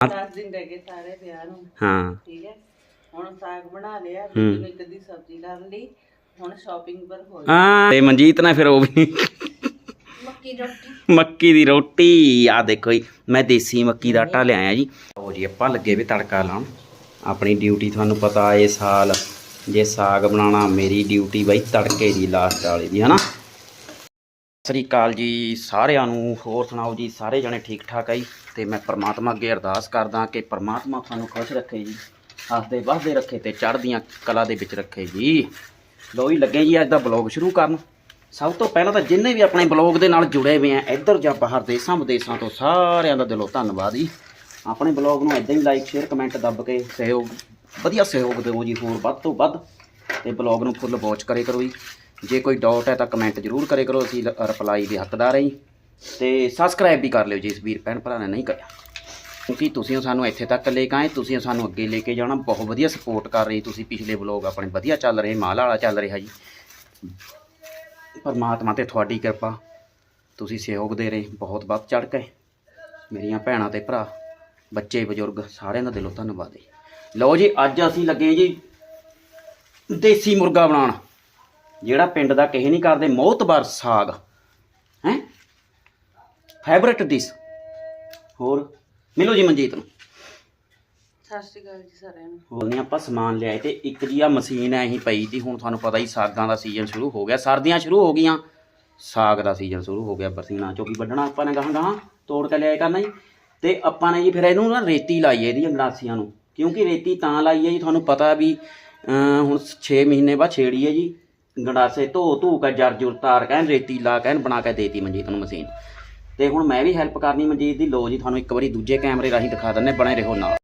10 ਦਿਨ ਰਹਿ ਗਏ ਸਾਰੇ ਵਿਆਹ ਨੂੰ। ਹਾਂ। ਠੀਕ ਹੈ। ਹੁਣ ਸਾਗ ਬਣਾ ਲਿਆ ਹੂੰ। ਇੱਕ ਦੀ ਸਬਜ਼ੀ ਕਰ ਲਈ ਹੁਣ ਸ਼ਾਪਿੰਗ ਪਰ ਹੋ ਹਾਂ ਤੇ ਮਨਜੀਤ ਨੇ ਫਿਰ ਉਹ ਵੀ ਮੱਕੀ ਰੋਟੀ। ਮੱਕੀ ਦੀ ਰੋਟੀ ਆ ਦੇਖੋ ਜੀ ਮੈਂ ਦੇਸੀ ਮੱਕੀ ਦਾ ਆਟਾ ਲਿਆਇਆ ਜੀ। ਉਹ ਜੀ ਆਪਾਂ ਲੱਗੇ ਵੀ ਤੜਕਾ ਲਾਉਣ। ਆਪਣੀ ਡਿਊਟੀ ਤੁਹਾਨੂੰ ਪਤਾ ਇਹ ਸਾਲ ਜੇ ਸਾਗ ਬਣਾਉਣਾ ਮੇਰੀ ਡਿਊਟੀ ਬਈ ਤੜਕੇ ਦੀ ਲਾਸਟ ਵਾਲੀ ਦੀ ਹਨਾ? ਸ੍ਰੀ ਅਕਾਲ ਜੀ ਸਾਰਿਆਂ ਨੂੰ, ਹੋਰ ਸੁਣਾਓ ਜੀ, ਸਾਰੇ ਜਣੇ ਠੀਕ ਠਾਕ ਆ ਜੀ? ਤੇ ਮੈਂ ਪ੍ਰਮਾਤਮਾ ਅੱਗੇ ਅਰਦਾਸ ਕਰਦਾ ਕਿ ਪ੍ਰਮਾਤਮਾ ਤੁਹਾਨੂੰ ਖੁਸ਼ ਰੱਖੇ ਜੀ ਹੱਸਦੇ ਵਸਦੇ ਰੱਖੇ ਤੇ ਚੜ੍ਹਦੀਆਂ ਕਲਾ ਦੇ ਵਿੱਚ ਰੱਖੇ ਜੀ। ਲੋ ਹੀ ਲੱਗੇ ਜੀ ਅੱਜ ਦਾ ਬਲੌਗ ਸ਼ੁਰੂ ਕਰਨ। ਸਭ ਤੋਂ ਪਹਿਲਾਂ ਤਾਂ ਜਿੰਨੇ ਵੀ ਆਪਣੇ ਬਲੌਗ ਦੇ ਨਾਲ ਜੁੜੇ ਹੋਏ ਆ, ਇੱਧਰ ਜਾਂ ਬਾਹਰ ਦੇਸ਼ਾਂ ਵਿਦੇਸ਼ਾਂ ਤੋਂ ਸਾਰਿਆਂ ਦਾ ਦਿਲੋਂ ਧੰਨਵਾਦ ਜੀ। ਆਪਣੇ ਬਲੌਗ ਨੂੰ ਇਦਾਂ ਹੀ ਲਾਈਕ ਸ਼ੇਅਰ ਕਮੈਂਟ ਦੱਬ ਕੇ ਸਹਿਯੋਗ, ਵਧੀਆ ਸਹਿਯੋਗ ਦਿਓ ਜੀ ਹੋਰ ਵੱਧ ਤੋਂ ਵੱਧ, ਤੇ ਬਲੌਗ ਨੂੰ ਫੁੱਲ ਵਾਚ ਕਰੇ ਕਰੋ ਜੀ। ਜੇ ਕੋਈ ਡਾਊਟ ਹੈ ਤਾਂ ਕਮੈਂਟ ਜ਼ਰੂਰ ਕਰੇ ਕਰੋ, ਅਸੀਂ ਰਿਪਲਾਈ ਦੇ ਹੱਕਦਾਰ ਹਾਂ ਜੀ। ਤੇ ਸਬਸਕ੍ਰਾਈਬ ਵੀ ਕਰ ਲਿਓ ਜੀ ਇਸ ਵੀਰ ਭੈਣ ਭਰਾ ਨੇ ਨਹੀਂ ਕਰਿਆ। ਕਿਉਂਕਿ ਤੁਸੀਂ ਸਾਨੂੰ ਇੱਥੇ ਤੱਕ ਲੈ ਕੇ ਆਏ, ਤੁਸੀਂ ਸਾਨੂੰ ਅੱਗੇ ਲੈ ਕੇ ਜਾਣਾ, ਬਹੁਤ ਵਧੀਆ ਸਪੋਰਟ ਕਰ ਰਹੀ ਤੁਸੀਂ, ਪਿਛਲੇ ਬਲੌਗ ਆਪਣੇ ਵਧੀਆ ਚੱਲ ਰਹੇ, ਮਾਲ ਵਾਲਾ ਚੱਲ ਰਿਹਾ ਜੀ। ਪਰਮਾਤਮਾ ਤੇ ਤੁਹਾਡੀ ਕਿਰਪਾ, ਤੁਸੀਂ ਸਹਿਯੋਗ ਦੇ ਰਹੇ, ਬਹੁਤ ਵੱਧ ਚੜ ਕੇ। ਮੇਰੀਆਂ ਭੈਣਾਂ ਤੇ ਭਰਾ, ਬੱਚੇ, ਬਜ਼ੁਰਗ, ਸਾਰਿਆਂ ਦਾ ਦਿਲੋਂ ਧੰਨਵਾਦ ਹੈ ਲਓ ਜੀ, ਅੱਜ ਅਸੀਂ ਲੱਗੇ ਜੀ ਦੇਸੀ ਮੁਰਗਾ ਬਣਾਉਣ। ਜਿਹੜਾ ਪਿੰਡ ਦਾ ਕਿਸੇ ਨਹੀਂ ਕਰਦੇ ਮੌਤਬਰ ਸਾਗ। ਹੈ? ਫੇਵਰਟ ਡਿਸ਼ ਹੋਰ? ਮਿਲੋ ਜੀ ਮਨਜੀਤ ਨੂੰ। ਸਤਿ ਸ਼੍ਰੀ ਅਕਾਲ ਜੀ ਸਾਰਿਆਂ ਨੂੰ। ਬੋਲਨੇ ਆਪਾਂ ਸਮਾਨ ਲਿਆਏ ਤੇ ਇੱਕ ਜੀ ਆ ਮਸ਼ੀਨ ਐ ਹੀ ਪਈ ਦੀ ਹੁਣ ਤੁਹਾਨੂੰ ਪਤਾ ਹੀ ਸਾਗਾਂ ਦਾ ਸੀਜ਼ਨ ਸ਼ੁਰੂ ਹੋ ਗਿਆ। ਸਰਦੀਆਂ ਸ਼ੁਰੂ ਹੋ ਗਈਆਂ। ਸਾਗ ਦਾ ਸੀਜ਼ਨ ਸ਼ੁਰੂ ਹੋ ਗਿਆ ਬਰਸੀਨਾ। ਚੋਂ ਵੀ ਵੱਢਣਾ ਆਪਾਂ ਨੇ ਗਾਹਾਂ ਗਾਹਾਂ ਤੋੜ ਕੇ ਲਿਆਏ ਕਰਨਾ ਜੀ। ਤੇ ਆਪਾਂ ਨੇ ਜੀ ਫਿਰ ਇਹਨੂੰ ਨਾ ਰੇਤੀ ਲਾਈ ਹੈ ਇਹਦੀ ਗੰਡਾਸੀਆਂ ਨੂੰ। ਕਿਉਂਕਿ ਰੇਤੀ ਤਾਂ ਲਾਈ ਹੈ ਜੀ ਤੁਹਾਨੂੰ ਪਤਾ ਵੀ ਹੁਣ 6 ਮਹੀਨੇ ਬਾਅਦ ਛੇੜੀ ਹੈ ਜੀ। ਗੰਡਾਸੇ ਧੋ ਧੂ ਕੇ ਜਰ ਜੁਰ ਤਾਰ ਕਹਿਣ ਰੇਤੀ ਲਾ ਕਹਿਣ ਬਣਾ ਕੇ ਦੇਤੀ ਮਨਜੀਤ ਨੂੰ ਮਸ਼ੀਨ। ਤੇ ਹੁਣ ਮੈਂ ਵੀ ਹੈਲਪ ਕਰਨੀ ਮਨਜੀਤ ਦੀ। ਲੋ ਜੀ, ਤੁਹਾਨੂੰ ਇੱਕ ਵਾਰੀ ਦੂਜੇ ਕੈਮਰੇ ਰਾਹੀਂ ਦਿਖਾ ਦਿੰਨੇ ਬਣੇ ਰਹੋ ਨਾਲ।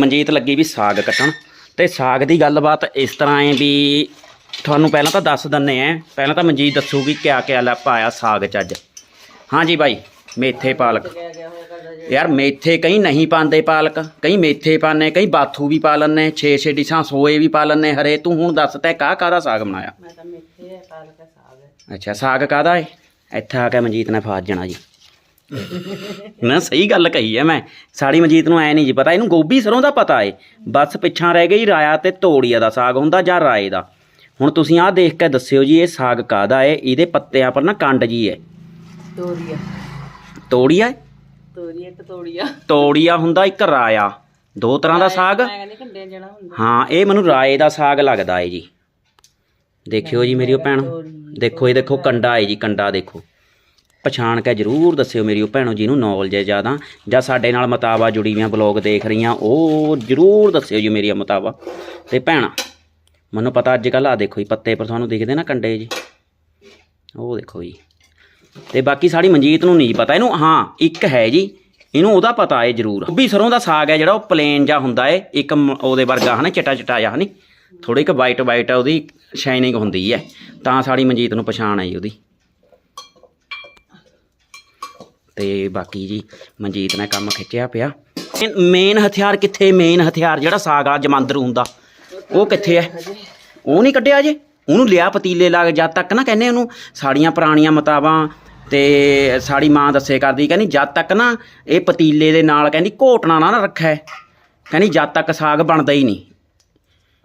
ਮਨਜੀਤ ਲੱਗੀ ਵੀ ਸਾਗ ਕੱਟਣ। ਤੇ ਸਾਗ ਦੀ ਗੱਲਬਾਤ ਇਸ ਤਰ੍ਹਾਂ ਹੈ ਵੀ ਤੁਹਾਨੂੰ ਪਹਿਲਾਂ ਤਾਂ ਦੱਸ ਦਿੰਨੇ ਆ ਪਹਿਲਾਂ ਤਾਂ ਮਨਜੀਤ ਦੱਸੂਗੀ ਕਿਆ ਕਿਆ ਲੈ ਪਾਇਆ ਸਾਗ ਚ ਅੱਜ ਹਾਂਜੀ ਬਾਈ। ਮੇਥੇ ਪਾਲਕ। ਯਾਰ ਮੇਥੇ ਕਈ ਨਹੀਂ ਪਾਉਂਦੇ ਪਾਲਕ। ਕਈ ਮੇਥੇ ਪਾਉਂਦੇ ਕਈ ਬਾਥੂ ਵੀ ਪਾ ਛੇ ਛੇ ਡਿਸ਼ਾਂ ਸੋਏ ਵੀ ਪਾ ਲੈਂਦੇ। ਹਰੇ ਤੂੰ ਹੁਣ ਦੱਸ ਤੈ ਕਾਹ ਕਾਹਦਾ ਸਾਗ ਬਣਾਇਆ? ਮੈਂ ਤਾਂ ਮੇਥੇ ਹੈ ਪਾਲਕ ਹੈ, ਸਾਗ ਹੈ। ਅੱਛਾ ਸਾਗ ਕਾਹਦਾ ਏ? ਇੱਥੇ ਆ ਕੇ ਮਨਜੀਤ ਨੇ ਫਾਜ ਜਾਣਾ ਜੀ। ਨਾ ਸਹੀ ਗੱਲ ਕਹੀ ਐ ਮੈਂ। ਸਾੜੀ ਮਨਜੀਤ ਨੂੰ ਐ ਨਹੀਂ ਜੀ ਪਤਾ ਇਹਨੂੰ ਗੋਭੀ ਸਰੋਂ ਦਾ ਪਤਾ ਏ। ਬਸ ਪਿੱਛਾਂ ਰਹਿ ਗਈ ਰਾਇਆ ਤੇ ਤੋੜੀਆ ਦਾ ਸਾਗ ਹੁੰਦਾ ਜਾਂ ਰਾਏ ਦਾ। ਹੁਣ ਤੁਸੀਂ ਆਹ ਦੇਖ ਕੇ ਦੱਸਿਓ ਜੀ ਇਹ ਸਾਗ ਕਾਹਦਾ ਏ? ਇਹਦੇ ਪੱਤਿਆਂ ਪਰ ਨਾ ਕੰਡ ਜੀ ਏ। ਤੋਰੀਆ ਤੋੜੀਆ? ਤੋਰੀਆ ਇੱਕ ਤੋੜੀਆ। ਤੋੜੀਆ ਹੁੰਦਾ ਇੱਕ ਰਾਇਆ। ਦੋ ਤਰ੍ਹਾਂ ਦਾ ਸਾਗ? ਮੈਂ ਕਹਿੰਦੀ ਕੰਡੇ ਜਿਹੜਾ ਹੁੰਦਾ। ਹਾਂ ਇਹ ਮੈਨੂੰ ਰਾਏ ਦਾ ਸਾਗ ਲੱਗਦਾ ਏ ਜੀ। ਦੇਖਿਓ ਜੀ ਮੇਰੀ ਉਹ ਭੈਣ। ਦੇਖੋ ਇਹ ਦੇਖੋ ਕੰਡਾ ਏ ਜੀ ਕੰਡਾ ਦੇਖੋ। ਪਛਾਣ ਕੇ ਜਰੂਰ ਦੱਸਿਓ ਮੇਰੀ ਉਹ ਭੈਣੋ ਜਿਹਨੂੰ ਨੌਲੇਜ ਹੈ ਜ਼ਿਆਦਾ। ਜਾਂ ਸਾਡੇ ਨਾਲ ਮਤਾਵਾ ਜੁੜੀ ਵੀਆਂ ਬਲੌਗ ਦੇਖ ਰਹੀਆਂ ਉਹ ਜਰੂਰ ਦੱਸਿਓ ਜੀ ਮੇਰੀ ਮਤਾਵਾ। ਤੇ ਭੈਣਾ ਮੈਨੂੰ ਪਤਾ ਅੱਜ ਕੱਲ ਆ ਦੇਖੋ ਜੀ ਪੱਤੇ ਪਰ ਤੁਹਾਨੂੰ ਦਿਖਦੇ ਨਾ ਕੰਡੇ ਜੀ। ਉਹ ਦੇਖੋ ਜੀ। ਤੇ ਬਾਕੀ ਸਾਡੀ ਮਨਜੀਤ ਨੂੰ ਨਹੀਂ ਪਤਾ। ਇਹਨੂੰ ਹਾਂ, ਇੱਕ ਹੈ ਜੀ। ਇਹਨੂੰ ਉਹਦਾ ਪਤਾ ਹੈ ਜਰੂਰ। ਵੀ ਸਰੋਂ ਦਾ ਸਾਗ ਹੈ ਜਿਹੜਾ, ਉਹ ਪਲੇਨ ਜਾਂ ਹੁੰਦਾ ਏ ਇੱਕ ਉਹਦੇ ਵਰਗਾ, ਹਨਾ ਚਟਾ ਚਟਾ ਜਿਹਾ, ਹਨੀ। ਥੋੜੀ ਕੁ ਵਾਈਟ ਵਾਈਟ ਉਹਦੀ ਸ਼ਾਈਨਿੰਗ ਹੁੰਦੀ ਹੈ। ਤਾਂ ਸਾਡੀ ਮਨਜੀਤ ਨੂੰ ਪਛਾਣ ਆਈ ਉਹਦੀ। ਤੇ ਬਾਕੀ ਜੀ, ਮਨਜੀਤ ਨੇ ਕੰਮ ਖਿੱਚਿਆ ਪਿਆ। ਮੇਨ ਹਥਿਆਰ ਕਿੱਥੇ? ਮੇਨ ਹਥਿਆਰ ਜਿਹੜਾ ਸਾਗ ਆ, ਜਮਾਂਦਰ ਹੁੰਦਾ। ਉਹ ਕਿੱਥੇ ਹੈ? ਉਹ ਨਹੀਂ ਕੱਢਿਆ ਜੇ। ਉਹਨੂੰ ਲਿਆ, ਪਤੀਲੇ ਲਾ ਕੇ ਜਦ ਤੱਕ ਨਾ ਕਹਿੰਦੇ ਉਹਨੂੰ। ਸਾੜੀਆਂ ਪੁਰਾਣੀਆਂ ਮਤਾਬਾਂ ਤੇ ਸਾੜੀ ਮਾਂ ਦੱਸੇ ਕਰਦੀ ਕਹਿੰਦੀ ਜਦ ਤੱਕ ਨਾ ਇਹ ਪਤੀਲੇ ਦੇ ਨਾਲ ਕਹਿੰਦੀ ਘੋਟਣਾ ਨਾ ਨਾ ਰੱਖੈ ਕਹਿੰਦੀ ਜਦ ਤੱਕ ਸਾਗ ਬਣਦਾ ਹੀ ਨਹੀਂ।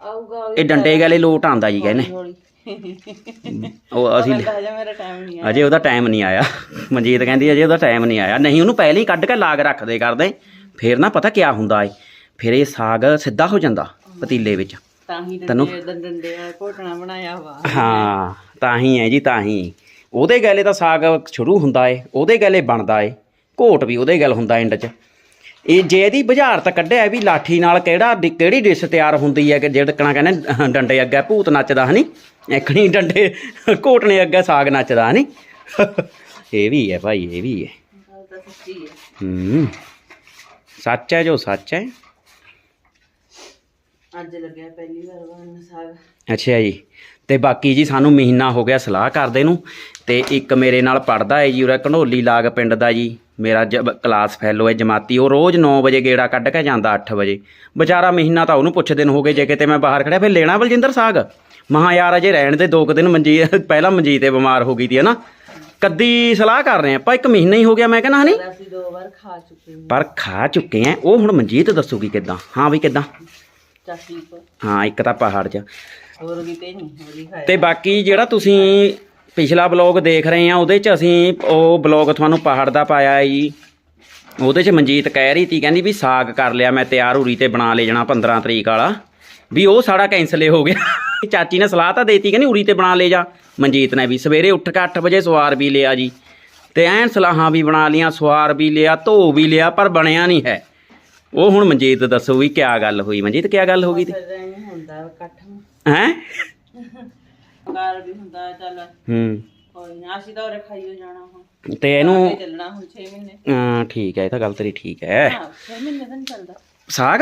ਆਊਗਾ ਇਹ ਡੰਡੇ ਗਾਲੇ ਲੋਟ ਆਂਦਾ ਜੀ ਕਹਿੰਦੇ। ਹੌਲੀ ਉਹ ਅਸੀਂ ਮੇਰਾ ਟਾਈਮ ਨਹੀਂ ਅਜੇ ਉਹਦਾ ਟਾਈਮ ਨਹੀਂ ਆਇਆ। ਮਨਜੀਤ ਕਹਿੰਦੀ ਅਜੇ ਉਹਦਾ ਟਾਈਮ ਨਹੀਂ ਆਇਆ। ਨਹੀਂ ਉਹਨੂੰ ਪਹਿਲਾਂ ਹੀ ਕੱਢ ਕੇ ਲਾਗ ਰੱਖਦੇ ਕਰਦੇ। ਫੇਰ ਨਾ ਪਤਾ ਕਿਆ ਹੁੰਦਾ ਏ। ਫਿਰ ਇਹ ਸਾਗ ਸਿੱਧਾ ਹੋ ਜਾਂਦਾ ਪਤੀਲੇ ਵਿੱਚ। ਤਾਂ ਹੀ ਤੈਨੂੰ- ਡੰਡੇ ਦੰ- ਡੰਡੇ ਆ ਘੋਟਣਾ ਬਣਾਇਆ ਵਾ। ਹਾਂ ਤਾਂ ਹੀ ਹੈ ਜੀ ਤਾਂ ਹੀ। ਉਹਦੇ ਗਾਲੇ ਤਾਂ ਸਾਗ ਸ਼ੁਰੂ ਹੁੰਦਾ ਏ ਉਹਦੇ ਗਾਲੇ ਬਣਦਾ ਏ ਘੋਟ ਵੀ ਉਹਦੇ ਗੱਲ ਹੁੰਦਾ ਐਂਡ 'ਚ। ਇਹ ਜੇ ਇਹਦੀ ਬੁਝਾਰਤ ਕੱਢਿਆ ਵੀ ਲਾਠੀ ਨਾਲ ਕਿਹੜਾ ਕਿਹੜੀ ਡਿਸ਼ ਤਿਆਰ ਹੁੰਦੀ ਹੈ ਕਿ ਜਿਹੜਕਣਾ ਕਹਿੰਦੇ ਡੰਡੇ ਅੱਗੇ ਭੂਤ ਨੱਚਦਾ ਹਨੀ? ਐਖਣੀ ਡੰਡੇ ਘੋਟਣੇ ਅੱਗੇ ਸਾਗ ਨੱਚਦਾ ਹਨੀ? ਇਹ ਵੀ ਹੈ ਭਾਈ ਇਹ ਵੀ ਹੈ। ਤਾਂ ਸੱਚੀ ਹੈ। ਹੂੰ। ਸੱਚ ਹੈ ਜੋ ਸੱਚ ਹੈ। ਅੱਜ ਲੱਗਿਆ ਪਹਿਲੀ ਵਾਰ ਬਣਨ ਸਾਗ। ਅੱਛਾ ਜੀ। ਤੇ ਬਾਕੀ ਜੀ ਸਾਨੂੰ ਮਹੀਨਾ ਹੋ ਗਿਆ ਸਲਾਹ ਕਰਦੇ ਨੂੰ। ਤੇ ਇੱਕ ਮੇਰੇ ਨਾਲ ਪੜਦਾ ਹੈ ਜੀ ਉਰੇ ਘਨੋਲੀ ਲਾਗ ਪਿੰਡ ਦਾ ਜੀ। ਮੇਰਾ ਜ- ਕਲਾਸ ਫੈਲੋ ਹੈ ਜਮਾਤੀ। ਉਹ ਰੋਜ਼ 9 ਵਜੇ ਗੇੜਾ ਕੱਢ ਕੇ ਜਾਂਦਾ 8 ਵਜੇ। ਵਿਚਾਰਾ ਮਹੀਨਾ ਤਾਂ ਉਹਨੂੰ ਪੁੱਛਦੇ ਨੂੰ ਹੋ ਗਏ ਜੇ ਕਿਤੇ ਮੈਂ ਬਾਹਰ ਖੜਿਆ ਫਿਰ ਲੈਣਾ ਬਲਜਿੰਦਰ ਸਾਗ? ਮਹਾ ਯਾਰ ਅਜੇ ਰਹਿਣ ਦੇ ਦੋ ਕੁ ਦਿਨ ਮੰਜੀ ਪਹਿਲਾਂ ਮੰਜੀ ਤੇ ਬਿਮਾਰ ਹੋ ਗਈ ਤੀ ਹਨਾ? ਕੱਦੀ ਸਲਾਹ ਕਰ ਰਹੇ ਆਪਾਂ ਇੱਕ ਮਹੀਨਾ ਹੀ ਹੋ ਗਿਆ ਮੈਂ ਕਹਿੰਦਾ ਹਨੀ? ਪਰ ਅਸੀਂ ਦੋ ਵਾਰ ਖਾ ਚੁੱਕੇ ਹਾਂ। ਪਰ ਖਾ ਚੁੱਕੇ ਆ ਉਹ ਹੁਣ ਮਨਜੀਤ ਦੱਸੂਗੀ ਕਿਦਾਂ। ਹਾਂ ਵੀ ਕਿਦਾਂ? ਹਾਂ ਇੱਕ ਤਾਂ ਪਹਾੜ 'ਚ। ਹੋਰ ਵੀ ਤੇ ਨਹੀਂ ਹੋਲੀ ਖਾਇਆ। ਤੇ ਬਾਕੀ ਜਿਹੜਾ ਤੁਸੀਂ ਪਿਛਲਾ ਬਲੌਗ ਦੇਖ ਰਹੇ ਆ ਉਹਦੇ 'ਚ ਅਸੀਂ ਉਹ ਬਲੌਗ ਤੁਹਾਨੂੰ ਪਹਾੜ ਦਾ ਪਾਇਆ ਜੀ। ਉਹਦੇ 'ਚ ਮਨਜੀਤ ਕਹਿ ਰਹੀ ਤੀ ਕਹਿੰਦੀ ਵੀ ਸਾਗ ਕਰ ਲਿਆ ਮੈਂ ਤਿਆਰ ਉਰੀ ਤੇ ਬਣਾ ਲੈ ਜਾਣਾ 15 ਤਰੀਕ ਵਾਲਾ। ਵੀ ਉਹ ਸਾਡਾ ਕੈਂਸਲ ਹੋ ਗਿਆ। ਚਾਚੀ ਨੇ ਸਲਾਹ ਤਾਂ ਦੇਤੀ ਕਹਿੰਦੀ ਉਰੀ ਤੇ ਬਣਾ ਲੈ ਜਾ। ਮਨਜੀਤ ਨੇ ਵੀ ਸਵੇਰੇ ਉੱਠ ਕੇ 8 ਵਜੇ ਸਵਾਰ ਵੀ ਲਿਆ ਜੀ। ਤੇ ਐਨ ਸਲਾਹਾਂ ਵੀ ਬਣਾ ਲੀਆਂ ਸਵਾਰ ਵੀ ਲਿਆ ਧੋ ਵੀ ਲਿਆ ਪਰ ਬਣਿਆ ਨਹੀਂ ਹੈ। ਉਹ ਹੁਣ ਮਨਜੀਤ ਦੱਸੋ ਵੀ ਕਿਆ ਗੱਲ ਹੋਈ। ਮਨਜੀਤ ਕਿਆ ਗੱਲ ਹੋ ਗਈ ਤੇ? ਹੈ? ਕਾਰ ਵੀ ਹੁੰਦਾ ਚੱਲ। ਹੂੰ। ਕੋਈ ਨਾ ਅਸੀਂ ਤਾਂ ਉਰੇ ਖਾਈਓ ਜਾਣਾ ਹੁਣ। ਤੇ ਇਹਨੂੰ ਅੱਗੇ ਚੱਲਣਾ ਹੁਣ 6 ਮਹੀਨੇ। ਹਾਂ ਠੀਕ ਹੈ ਇਹ ਤਾਂ ਗੱਲ ਤੇਰੀ ਠੀਕ ਹੈ। ਹਾਂ 6 ਮਹੀਨੇ ਤਾਂ ਨਹੀਂ ਚੱਲਦਾ। ਸਾਗ?